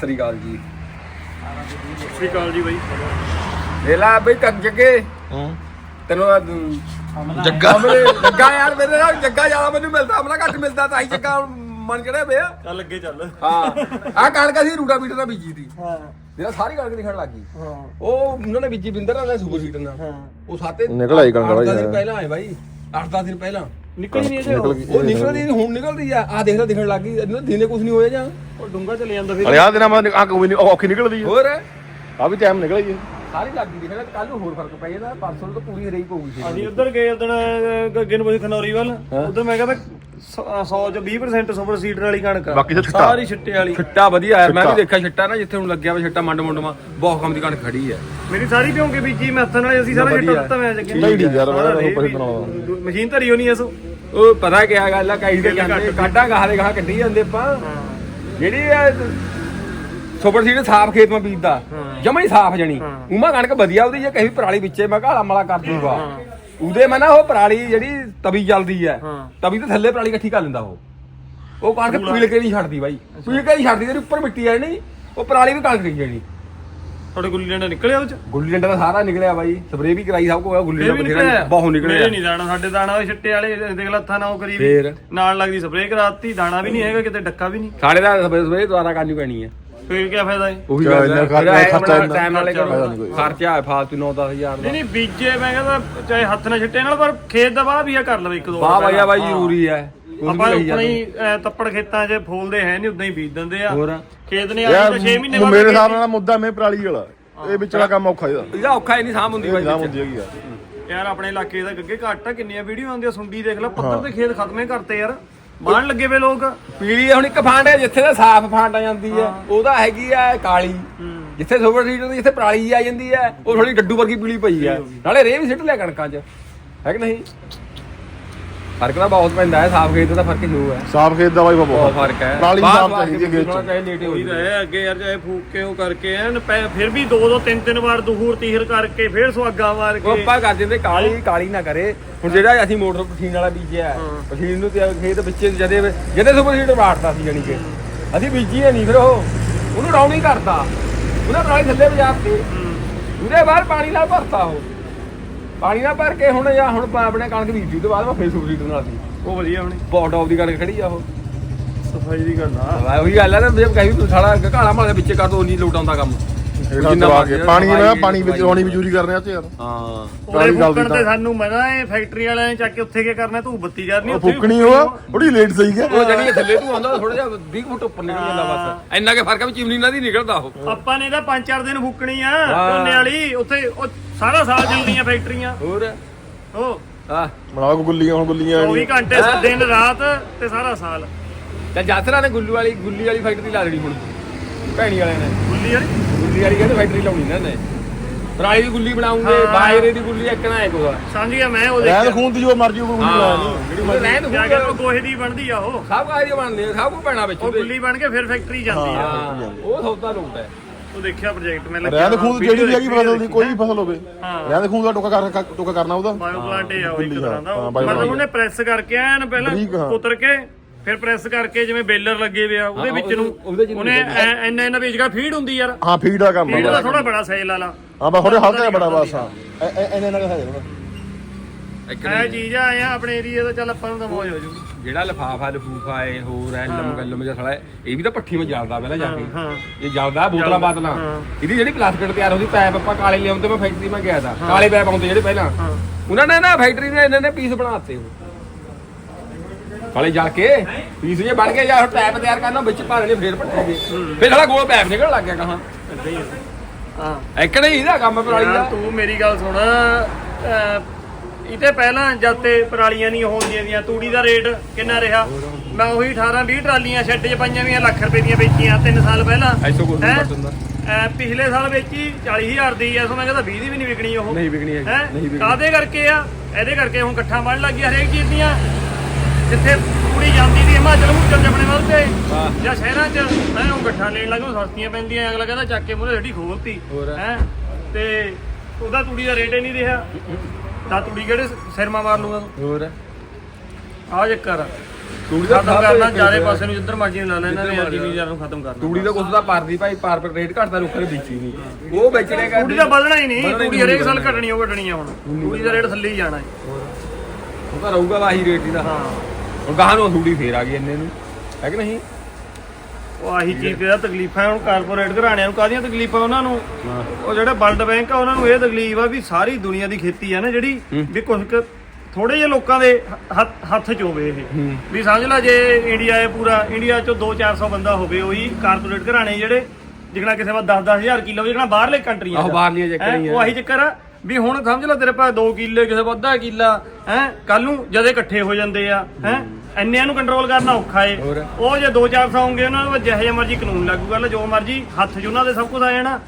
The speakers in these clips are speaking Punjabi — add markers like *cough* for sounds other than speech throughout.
ਸ੍ਰੀ ਅਕਾਲ ਜੀ। ਸਤਿ ਸ਼੍ਰੀ ਅਕਾਲ ਜੀ ਬਾਈ। ਵੇਲਾ ਬਈ ਕੰਨ ਜੱਗੇ। ਹੂੰ। ਤੈਨੂੰ ਆਹ, ਜੱਗਾ। ਜੱਗਾ ਯਾਰ ਮੇਰੇ ਨਾਲ ਜੱਗਾ ਜ਼ਿਆਦਾ ਮੈਨੂੰ ਮਿਲਦਾ ਅਮਲਾ ਘੱਟ ਮਿਲਦਾ ਤਾਂ ਹੀ ਜੱਗਾ ਮਨ ਚੜਿਆ ਪਿਆ। ਚੱਲ ਅੱਗੇ ਚੱਲ। ਹਾਂ। ਆ ਕਣਕ ਅਸੀਂ ਰੂਟਾ ਬੀਟਰ ਨਾਲ ਬੀਜੀ ਸੀ। ਹਾਂ। ਮੇਰਾ ਸਾਰੀ ਕਣਕ ਦਿਖਣ ਲੱਗ ਗਈ। ਹਾਂ। ਉਹ ਉਹਨਾਂ ਨੇ ਬੀਜੀ ਬਿੰਦਰ ਨਾਲ ਸੁਪਰ ਸੀਟਰ ਨਾਲ। ਹਾਂ। ਉਹ ਸਾਤੇ ਨਿਕਲ ਆਈ ਕਣਕ ਬਾਈ ਦਿਨ। ਪਹਿਲਾਂ ਆਏ ਬਾਈ। 8-10 ਦਿਨ ਪਹਿਲਾਂ। ਨਿਕਲ ਨਹੀਂ ਨਿਕਲ ਗਈ ਉਹ ਨਿਕਲਦੀ ਨੀ, ਹੁਣ ਨਿਕਲਦੀ ਆ। ਆ ਦੇਖ ਲੈ ਦਿਖਣ ਲੱਗ ਗਈ। ਇਹਨਾਂ ਦਿਨੇ ਕੁਝ ਨਹੀਂ ਹੋਇਆ ਜਾਂ? ਉਹ ਡੂੰਗਾ ਚਲੇ ਜਾਂਦਾ ਫਿਰ। ਅਰੇ ਆ ਦਿਨਾਂ ਮੈਂ ਆ ਕੋਈ ਨਹੀਂ ਔਖੀ ਨਿਕਲਦੀ ਹੋਰ? ਆ ਵੀ ਟਾਈਮ ਨਿਕਲ ਗਈ। ਸਾਰੀ ਲੱਗ ਗਈ ਦਿਖਣਾ ਕੱਲ ਨੂੰ ਹੋਰ ਫ਼ਰਕ ਪੈ ਜਾਂਦਾ ਪਰਸੋਂ ਨੂੰ ਤਾਂ ਪੂਰੀ ਹਰੇਈ ਪਊਗੀ ਸੀ ਅਸੀਂ ਉੱਧਰ ਗਏ ਉਦਣ ਗੱਗੇ ਨੂੰ ਬਈ ਖਨੌਰੀ ਵੱਲ ਉਧਰ ਮੈਂ ਕਹਿੰਦਾ 100 ਚ 20% ਸੁਪਰ ਸੀਡਰ ਵਾਲੀ ਕਣਕ ਆ। ਬਾਕੀ ਤਾਂ ਛਿੱਟਾ। ਸਾਰੀ ਛਿੱਟੇ ਵਾਲੀ ਛਿੱਟਾ ਵਧੀਆ ਹੈ ਮੈਂ ਵੀ। ਦੇਖਿਆ ਛਿੱਟਾ ਨਾ ਜਿੱਥੇ ਹੁਣ ਲੱਗਿਆ ਵਾ ਛਿੱਟਾ ਮੰਡ ਮੁੰਡਮਾ ਬਹੁਤ ਕੰਮ ਦੀ ਕਣਕ ਖੜੀ ਹੈ ਮੇਰੀ ਸਾਰੀ ਭਿਉਂਕੇ ਬੀਜੀ ਮੈਥਨ ਵਾਲੇ ਅਸੀਂ ਸਾਰਾ ਵਧੀਆ। ਛਿੱਟਾ ਦਿੱਤਾ ਮੈਂ ਜੱਗੇ ਨਹੀਂ ਠੀਕ ਯਾਰ, ਮੈਂ ਹੀ ਵੀ। ਬਣਾਉਣਾ। ਮਸ਼ੀਨ ਧਰੀ ਹੋਣੀ ਐਸੋ ਉਹ ਪਤਾ ਕਿਆ ਗੱਲ ਆ ਕਈ ਦੇ ਜਾਂਦੇ। ਕਾਢਾਂ ਗਾਹ ਦੇ ਗਾਹ ਕੱਢੀ ਜਾਂਦੇ ਆਪਾਂ ਜਿਹੜੀ ਸੁਪਰ ਸੀਡ ਸਾਫ਼ ਖੇਤ ਮੈਂ ਬੀਜਦਾ। ਜਮਾ ਹੀ ਸਾਫ਼ ਜਣੀ। ਉਮਾ ਕਣਕ ਵਧੀਆ ਉਹਦੀ ਜੇ ਕਹੀ ਪਰਾਲੀ ਵਿੱਚੇ ਮੈਂ ਘਾਲਾ ਮਲਾ ਕਰ ਦੂੰਗਾ। ਉਹਦੇ ਮੈਂ ਨਾ ਉਹ ਪਰਾਲੀ ਜਿਹੜੀ ਤਵੀ ਜਲਦੀ ਹੈ। ਤਵੀ ਤੇ ਥੱਲੇ ਪਰਾਲੀ ਇਕੱਠੀ ਕਰ ਲੈਂਦਾ ਉਹ। ਉਹ ਕਣਕ ਪੀਲ ਕੇ ਨਹੀਂ ਛੱਡਦੀ ਬਾਈ। ਪੀਲ ਕੇ ਨਹੀਂ ਛੱਡਦੀ ਤੇਰੀ ਉੱਪਰ ਮਿੱਟੀ ਆ ਨਹੀਂ ਉਹ ਪਰਾਲੀ ਵੀ ਕਣਕ ਨਹੀਂ। ਜਾਣੀ ਤੁਹਾਡੇ ਗੁੱਲੀ ਡੰਡਾ ਨਿਕਲਿਆ ਉਹ ਚ? ਗੁੱਲੀ ਡੰਡਾ ਤਾਂ ਸਾਰਾ ਨਿਕਲਿਆ ਬਾਈ ਸਪਰੇਅ ਵੀ ਕਰਾਈ ਸਭ ਕੋ ਗੁੱਲੀ ਡੰਡਾ ਬਥੇਰਾ ਬਹੁਤ ਮੇਰੇ ਨਿਕਲਿਆ ਨਹੀਂ ਦਾਣਾ ਸਾਡੇ ਦਾਣਾ ਉਹ ਛਿੱਟੇ ਵਾਲੇ ਦੇਖ ਲੱਥਾ ਨਾ ਉਹ ਕਰੀ ਵੀ। ਫੇਰ। ਨਾਲ ਲੱਗਦੀ ਸਪਰੇਅ ਕਰਾਤੀ ਦਾਣਾ ਵੀ ਨਹੀਂ ਹੈਗਾ ਕਿਤੇ ਡੱਕਾ ਵੀ ਨਹੀਂ। ਸਾਡੇ ਦਾ ਸਪਰੇਅ ਦੁਆਰਾ ਕਰਨੀ ਪੈਣੀ ਹੈ। ਫੇਰ ਕੀ ਫਾਇਦਾ ਹੈ ਉਹੀ ਕਿਆ ਗੱਲ ਹੈ। ਇੰਨਾ ਖਰਚਾ- ਖਰਚਾ ਖਰਚਾ ਇੰਨਾ- ਟਾਈਮ ਨਾਲੇ ਖਰਚਾ ਨਹੀਂ ਕਰੋ ਕੋਈ। ਖਰਚਾ ਹੈ ਫਾਲਤੂ 9-10000 ਨਹੀਂ ਦਾ। ਨਹੀਂ ਬੀਜੇ ਮੈਂ ਕਹਿੰਦਾ ਚਾਹੇ ਹੱਥ ਨਾਲ ਛਿੱਟੇ ਨਾਲ ਪਰ ਖੇਤ ਦਾ ਵਾਹ ਵੀ ਆ ਕਰ ਲਵੇ ਇੱਕ ਦੋ ਵਾਹ ਵਾਰ ਬਾਈ ਹਾਂ। ਜ਼ਰੂਰੀ ਹੈ ਆਪਾਂ ਆਪਣਾ ਜਾਂਦੇ। ਹੀ ਅਹ, ਤੱਪੜ ਖੇਤਾਂ 'ਚ ਫੋਲਦੇ ਹੈ ਨਹੀਂ ਉਦਾਂ ਹੀ ਬੀਜ ਦਿੰਦੇ ਆ। ਹੋਰ? ਖੇਤ ਨੇ ਆ ਯਾਰ 6 ਮਹੀਨੇ ਬਾਅਦ ਮੇਰੇ ਹਿਸਾਬ ਨਾਲ ਮੁੱਦਾ ਮੇ ਪਰਾਲੀ ਵਾਲਾ। ਇਹ ਵਿਚਲਾ ਕੰਮ ਔਖਾ ਇਹਦਾ ਇਹਦਾ ਔਖਾ ਹੀ ਨਹੀਂ ਸਾਂਭ ਹੁੰਦੀ ਬਾਈ ਵਿੱਚ। ਹੁੰਦੀ ਹੈਗੀ ਆ ਯਾਰ ਆਪਣੇ ਇਲਾਕੇ ਦਾ ਗੱਗੇ ਘੱਟ ਆ ਕਿੰਨੀਆਂ ਵੀਡੀਓ ਆਉਂਦੀਆਂ ਸੁੰਡੀ ਦੇਖ ਲੈ ਪੱਧਰ ਤੇ ਖੇਤ ਖਤਮੇ ਕਰਤੇ ਯਾਰ। ਬਾਣ ਲੱਗੇ ਵੇ ਲੋਕ। ਪੀਲੀ ਹੁਣ ਇੱਕ ਫਾਂਡ ਹੈ ਜਿੱਥੇ ਦਾ ਸਾਫ਼ ਫਾਂਡ ਆ ਜਾਂਦੀ ਹੈ। ਉਹਦਾ ਹੈਗੀ ਹੈ ਕਾਲੀ। ਜਿੱਥੇ ਸੁਪਰ ਸੀਡਰ ਦੀ ਜਿੱਥੇ ਪਰਾਲੀ ਆ ਜਾਂਦੀ ਹੈ। ਉਹ ਥੋੜੀ ਡੱਡੂ ਵਰਗੀ ਪੀਲੀ ਪਈ ਹੈ। ਨਾਲੇ ਰੇਹ ਵੀ ਸਿੱਟ ਲਿਆ ਕਣਕਾਂ 'ਚ। ਹੈ ਕਿ ਨਹੀਂ? ਫ਼ਰਕ ਤਾਂ ਬਹੁਤ ਪੈਂਦਾ ਹੈ ਸਾਫ਼ ਖੇਤ ਦਾ ਫ਼ਰਕ ਜ਼ਰੂਰ ਹੈ। ਸਾਫ਼ ਖੇਤ ਦਾ ਬਾਈ ਬਹੁਤ ਬਹੁਤ ਫ਼ਰਕ ਹੈ। ਪਰਾਲੀ ਬਾਹਰ ਸਾਫ਼ ਬਾਹਰ ਚਾਹੀਦੀ ਹੈ ਖੇਤ 'ਚ। ਚਾਹੇ ਲੇਟ ਹੋ ਉਹੀ ਅੱਗੇ ਯਾਰ ਚਾਹੇ ਫੂਕ ਕੇ ਉਹ ਕਰਕੇ ਐਨ ਪੈ- ਫਿਰ ਵੀ ਦੋ ਦੋ ਤਿੰਨ ਤਿੰਨ ਵਾਰ ਦੁਹੂਰ ਤੀਹਰ ਕਰਕੇ ਫਿਰ ਸੁਆਗਾ ਮਾਰ ਉਹ ਕੇ ਆਪਾਂ ਕਰ ਦਿੰਦੇ ਕਾਲੀ ਕਾਲੀ ਨਾ ਕਰੇ। ਹੁਣ ਜਿਹੜਾ ਅਸੀਂ ਮੋਟਰ ਪਠੀਨ ਵਾਲਾ ਬੀਜਿਆ ਹੈ। ਪਠੀਨ ਨੂੰ ਤੇ ਖੇਤ ਵਿੱਚ ਜਦੇ ਜਦੇ ਸੁਪਰ ਸੀਡਰ ਮਾਰਦਾ ਸੀ ਜਾਨੀ ਕਿ। ਅਸੀਂ ਬੀਜੀ ਨਹੀਂ ਫਿਰ ਉਹ। ਉਹਨੂੰ ਡਾਊਨ ਹੀ ਕਰਤਾ। ਉਹਨੇ ਪਰਾਲੀ ਥੱਲੇ ਵਜਾਤੀ। ਉਹਦੇ ਬਾਅਦ ਪਾਣੀ ਨਾਲ ਭਰਤਾ ਉਹ। ਪਾਣੀ ਨਾਲ ਭਰ ਕੇ ਹੁਣ ਜਾਂ ਹੁਣ ਆਪਾਂ ਆਪਣੇ ਕਣਕ ਬੀਜੀ ਉਹਦੇ ਬਾਅਦ ਮੈਂ ਫੇਰ ਸੀਡਰ ਨਾਲ ਸੀ ਉਹ ਵਧੀਆ ਹੋਣੀ। ਬਹੁਤ ਟੌਪ ਦੀ ਕਣਕ ਖੜੀ ਆ ਉਹ। ਸਫ਼ਾਈ ਦੀ ਗੱਲ ਆ। ਵਾਹ ਉਹੀ ਗੱਲ ਹੈ ਨਾ ਜੇ ਕਹੀ ਤੂੰ ਸਾਲਾ ਘਾਲਾ ਮਾਲੇ ਵਿੱਚ ਕਰ ਦੋ ਨਹੀਂ ਲੋਟ ਆਉਂਦਾ ਕੰਮ। ਜਿੰਨਾ ਮਰਜ਼ੀ ਪਾਣੀ ਨਾ ਦਵਾਈ ਪਾਣੀ ਵਿੱਚ। ਰੋਣੀ ਮਜ਼ਦੂਰੀ ਕਰਨੇ ਆ ਤੇ ਯਾਰ। ਹਾਂ। ਪਰਾਲੀ ਗੱਲ ਦੀ ਫੂਕਣ ਤੇ ਤਾਂ- ਸਾਨੂੰ ਮਨਾ ਹੈ ਫੈਕਟਰੀ ਵਾਲਿਆਂ ਨੇ ਚੱਕ ਕੇ ਉੱਥੇ ਕੀ ਕਰਨਾ ਤੂੰ ਬੱਤੀ ਕਰਨੀ ਉੱਥੇ ਵੀ ਫੁੱਕਣੀ ਉਹ ਥੋੜੀ ਲੇਟ ਸਹੀ ਹੈ ਉਹ ਜਣੀ ਥੱਲੇ ਤੂੰ ਆਉਂਦਾ ਥੋੜਾ ਜਿਹਾ 20 ਫੁੱਟ ਉੱਪਰ ਨਿਕਲ ਜਾਂਦਾ ਬਸ। ਇੰਨਾ ਕੇ ਫ਼ਰਕ ਆ ਵੀ ਚਿਮਨੀ ਨਾਲ ਦੀ ਨਿਕਲਦਾ ਉਹ। ਆਪਾਂ ਨੇ ਤਾਂ ਪੰਜ ਚਾਰ ਦਿਨ ਫੂਕਣੀ ਆ ਹਾਂ। ਝੋਨੇ ਵਾਲੀ ਉੱਥੇ ਉਹ ਸਾਰਾ ਸਾਲ ਚੱਲਦੀਆਂ ਫੈਕਟਰੀਆਂ। ਹੋਰ? ਉਹ ਆ ਬਣਾ ਕੋ ਗੁੱਲੀਆਂ ਹੁਣ ਗੁੱਲੀਆਂ 24 ਘੰਟੇ ਦਿਨ ਰਾਤ ਤੇ ਸਾਰਾ ਸਾਲ। ਤੇ ਜਾਤਰਾ ਨੇ ਗੁੱਲੂ ਵਾਲੀ ਗੁੱਲੀ ਵਾਲੀ ਫੈਕਟਰੀ ਲਾ ਦੇਣੀ ਹੁਣ। ਭੈਣੀ ਵਾਲਿਆਂ ਨੇ। ਗੁੱਲੀ ਵਾਲੀ? ਗੁੱਲੀ ਵਾਲੀ ਕਹਿੰਦੇ ਫੈਕਟਰੀ ਲਾਉਣੀ ਨਾ ਨੇ ਪਰਾਲੀ ਦੀ ਗੁੱਲੀ ਬਣਾਉਂਗੇ ਹਾਂ। ਦੀ ਗੁੱਲੀ ਇੱਕ ਨਾ ਹੈ ਕੋਦਾ ਸਮਝ ਗਿਆ ਮੈਂ ਉਹ ਰਹਿਣ ਦੇਖਿਆ। ਖੂਨ ਦੀ ਜੋ ਮਰਜ਼ੀ ਉਹ ਗੁੱਲੀ ਲਾਇਆ ਨਹੀਂ ਜਿਹੜੀ ਮਰਜ਼ੀ। ਰਹਿਣ ਜਾ ਕੇ ਉਹ ਗੋਹੇ ਦੀ ਬਣਦੀ ਆ ਉਹ। ਸਭ ਕਾਰੀ ਬਣਦੇ ਆ, ਸਭ ਕੁ ਪੈਣਾ ਵਿੱਚ ਉਹ ਉਹਦੇ। ਗੁੱਲੀ ਬਣ ਕੇ ਫਿਰ ਫੈਕਟਰੀ ਜਾਂਦੀ ਆ। ਹਾਂ ਉਹ ਸੌਦਾ ਲੋਟ ਹੈ। ਉਹ ਦੇਖਿਆ ਪ੍ਰੋਜੈਕਟ ਮੈਂ ਲੱਗਿਆ ਰਹਿਣ ਖੂਨ ਜਿਹੜੀ ਵੀ ਹੈਗੀ ਫਸਲ ਦੀ ਕੋਈ ਵੀ ਫਸਲ ਹੋਵੇ। ਹਾਂ। ਰਹਿਣ ਖੂਨ ਦਾ ਟੋਕਾ ਕਰ ਟੋਕਾ ਕਰਨਾ ਉਹਦਾ। ਬਾਇਓ ਪਲਾਂਟ ਇਹ ਆ ਉਹ ਇੱਕ ਗੁੱਲੀ, ਤਰ੍ਹਾਂ ਦਾ। ਹਾਂ, bio ਮਤਲਬ plant। ਉਹਨੇ ਪ੍ਰੈਸ ਕਰਕੇ ਐਨ ਪਹਿਲਾਂ ਬਰੀਕ, ਹਾਂ। ਕੁਤਰ ਕੇ ਫਿਰ ਪ੍ਰੈਸ ਕਰਕੇ ਜਿਵੇਂ ਬੇਲਰ ਲੱਗੇ ਵੇ ਆ ਉਹਦੇ ਵਿੱਚ ਨੂੰ ਉਹਨੇ ਐ- ਇੰਨਾ ਇੰਨਾ ਵੇਚ ਕੇ ਫੀਡ ਹੁੰਦੀ ਯਾਰ। ਹਾਂ ਫੀਡ ਦਾ ਕੰਮ ਫੀਡ ਆ ਦਾ ਥੋੜਾ ਬੜਾ ਸੇਲ ਵਾਲਾ ਹਾਂ ਬਸ ਥੋੜੇ ਹਲਕਾ ਬੜਾ ਬਸ ਹਾਂ ਐਨੇ ਨਾਲ ਹੈ ਥੋੜਾ ਇਹ ਚੀਜ਼ ਆ ਆ ਆਪਣੇ ਏਰੀਆ ਦਾ ਚੱਲ ਆਪਾਂ ਨੂੰ ਤਾਂ ਮੌਜ ਹੋ ਜੂ ਜਿਹੜਾ ਲਫਾਫਾ ਲਫੂਫਾ ਹੈ ਹੋਰ ਹੈ। ਲੰਮ ਗੱਲਮ ਜਿਹਾ ਸਾਲਾ ਇਹ ਵੀ ਤਾਂ ਪੱਠੀ ਵਿੱਚ ਜਲਦਾ ਪਹਿਲਾਂ ਜਾ ਕੇ। ਹਾਂ ਇਹ ਜਲਦਾ ਬੋਤਲਾਂ ਬਾਤਲਾਂ। ਇਹਦੀ ਜਿਹੜੀ ਪਲਾਸਟਿਕ ਤਿਆਰ ਹੁੰਦੀ ਪੈਪ ਆਪਾਂ ਕਾਲੇ ਲਿਆਉਂਦੇ ਮੈਂ ਫੈਕਟਰੀ ਮੈਂ ਗਿਆ ਤਾਂ। ਕਾਲੇ ਪੈਪ ਆਉਂਦੇ ਜਿਹੜੇ ਪਹਿਲਾਂ। ਉਹਨਾਂ ਨੇ ਨਾ ਫੈਕਟਰੀ ਨੇ ਇਹਨਾਂ ਨੇ ਪੀਸ ਬਣਾਤੇ ਉਹ। ਕਾਲੇ ਜਾ ਕੇ ਪੀਸ ਜੇ ਬਣ ਕੇ ਜਾਂ ਪੈਪ ਤਿਆਰ ਕਰਨਾ ਵਿੱਚ ਭਰ ਨੇ ਫੇਰ ਪੱਟੋਗੇ ਫੇਰ ਸਾਲਾ ਗੋਲ ਪੈਪ ਨਿਕਲਣ ਲੱਗ ਗਿਆ ਕਹਾਂ ਹੀ ਇੱਕ ਨਹੀਂ ਇਹਦਾ ਕੰਮ ਪਰਾਲੀ ਯਾਰ ਦਾ। ਤੂੰ ਮੇਰੀ ਗੱਲ ਸੁਣ। ਇਹਦੇ ਪਹਿਲਾਂ ਜਦ ਤੇ ਪਰਾਲੀਆਂ ਨਹੀਂ ਹੁੰਦੀਆਂ ਦੀਆਂ ਤੂੜੀ ਦਾ ਰੇਟ ਕਿੰਨਾ ਰਿਹਾ? ਮੈਂ ਉਹੀ 18 20 ਟਰਾਲੀਆਂ ਸ਼ੈੱਡ 'ਚ ਪਾਈਆਂ ਵੀਆਂ ਲੱਖ ਰੁਪਏ ਦੀਆਂ ਵੇਚੀਆਂ 3 ਸਾਲ ਪਹਿਲਾਂ। ਐਸੋ ਨਹੀਂ ਹੁੰਦਾ ਪਿਛਲੇ ਸਾਲ ਵੇਚੀ 40000 ਦੀ ਐ ਸੋ ਮੈਂ ਕਹਿੰਦਾ 20 ਦੀ ਵੀ ਨਹੀਂ ਵਿਕਣੀ ਉਹ। ਨਹੀਂ ਵਿਕਣੀ ਹੈ? ਨਹੀਂ ਵਿਕਣੀ। ਕਾਦੇ ਕਰਕੇ ਆ? ਇਹਦੇ ਕਰਕੇ ਹੁਣ ਇਕੱਠਾ ਬਣ ਲੱਗੀ ਹਰੇਕ ਚੀਜ਼ ਦੀਆਂ। ਜਿੱਥੇ ਤੂੜੀ ਜਾਂਦੀ ਦੀ ਹਿਮਾਚਲ ਮੁਚਲ ਆਪਣੇ ਵੱਲ ਤੇ। ਜਾਂ ਸ਼ਹਿਰਾਂ 'ਚ ਹੈ ਉਹ ਗੱਠਾਂ ਲੈਣ ਲੱਗੇ ਉਹ ਸਸਤੀਆਂ ਪੈਂਦੀਆਂ ਅਗਲਾ ਕਹਿੰਦਾ ਚੱਕ ਕੇ ਮੂਹਰੇ ਹੱਡੀ ਖੋਲਤੀ। ਹੈ? ਤੇ ਉਹਦਾ ਤੂੜੀ ਦਾ ਰੇਟ ਹੀ ਨਹੀਂ ਰਿਹਾ। ਤਾਂ ਤੂੜੀ ਕਿਹੜੇ ਸਿਰਮਾ ਮਾਰ ਲੂਗਾ ਹੋਰ ਆ। ਚੱਕਰ ਆ ਤੂੜੀ ਦਾ ਖਤਮ ਕਰਨਾ ਚਾਰੇ ਪਾਸੇ ਨੂੰ ਜਿੱਧਰ ਮਰਜ਼ੀ ਲਾਣਾ ਇਹਨਾਂ ਨੇ ਜਿੱਧਰ ਜ਼ਿਮੀਦਾਰ ਨੂੰ ਖਤਮ ਕਰਨਾ। ਤੂੜੀ ਦਾ ਕੁਛ ਦਾ ਪਰਦੀ ਭਾਈ ਪਾਰ ਪਰ ਰੇਟ ਘਟਦਾ ਲੋਕਾਂ ਨੇ ਵੇਚੀ ਨਹੀਂ। ਉਹ ਵੇਚਣੇ ਕਰ ਤੂੜੀ ਦਾ ਵਧਣਾ ਹੀ ਨਹੀਂ। ਤੂੜੀ ਹਰੇਕ ਸਾਲ। ਘਟਣੀ ਉਹ ਘਟਣੀ ਆ ਹੁਣ ਤੂੜੀ ਦਾ ਰੇਟ ਥੱਲੇ ਹੀ ਜਾਣਾ ਹੈ। ਉਹ ਤਾਂ ਰਹੂਗਾ ਆਹੀ ਰੇਟ ਹੀ ਦਾ। ਹਾਂ। ਹੁਣ ਗਾਹਾਂ ਨੂੰ ਤੂੜੀ ਫੇਰ ਆ ਗਈ ਇੰਨੇ ਨੂੰ। ਹੈ ਕਿ ਨਹੀਂ? ਉਹ ਆਹੀ ਚੀਜ਼ ਤੇ ਤਕਲੀਫਾਂ ਹੁਣ ਕਾਰਪੋਰੇਟ ਘਰਾਣਿਆਂ ਨੂੰ ਕਾਹਦੀਆਂ ਤਕਲੀਫਾਂ ਉਹਨਾਂ ਨੂੰ? ਉਹ ਜਿਹੜੇ ਵਰਲਡ ਬੈਂਕ ਆ ਉਹਨਾਂ ਨੂੰ ਇਹ ਤਕਲੀਫ ਆ ਵੀ ਸਾਰੀ ਦੁਨੀਆ ਦੀ ਖੇਤੀ ਆ ਨਾ ਜਿਹੜੀ ਵੀ ਕੁਝ ਕੁ ਥੋੜੇ ਜਿਹੇ ਲੋਕਾਂ ਦੇ ਹੱਥ- ਚ ਹੋਵੇ ਇਹ। ਵੀ ਸਮਝ ਲੈ ਜੇ ਇੰਡੀਆ ਹੈ ਪੂਰਾ ਇੰਡੀਆ ਚੋਂ 2-400 ਬੰਦਾ ਹੋਵੇ ਉਹੀ ਕਾਰਪੋਰੇਟ ਘਰਾਣੇ ਜਿਹੜੇ ਜਿਗਣਾ ਕਿਸੇ ਵਾ 10-10000 ਕਿਲੋ ਜਿਗਣਾ ਬਾਹਰਲੇ ਕੰਟਰੀਆਂ ਆਹੋ, ਬਾਹਰਲੀਆਂ ਚੱਕਰ ਹੀ ਆ। ਉਹ ਆਹੀ ਚੱਕਰ ਆ। ਵੀ ਹੁਣ ਸਮਝ ਲੈ ਤੇਰੇ ਪਾਸ 2 ਕਿੱਲੇ ਕਿਸੇ ਕੋਲ ਅੱਧਾ ਕਿੱਲਾ ਹੈ? ਕੱਲ ਨੂੰ ਜਦੇ ਇਕੱਠੇ ਹੋ ਜਾਂਦੇ ਆ ਹੈ? ਇੰਨਿਆਂ ਨੂੰ ਕੰਟਰੋਲ ਕਰਨਾ ਔਖਾ ਏ। ਉਹ ਜੇ 2-400 ਹੋਣਗੇ ਉਹਨਾਂ ਨੂੰ ਜਿਹੇ ਜਿਹੇ ਮਰਜ਼ੀ ਕਾਨੂੰਨ ਲਾਗੂ ਕਰ ਲੈ ਜੋ ਮਰਜ਼ੀ ਹੱਥ 'ਚ ਉਹਨਾਂ ਦੇ ਸਭ ਕੁਝ ਆ ਜਾਣਾ।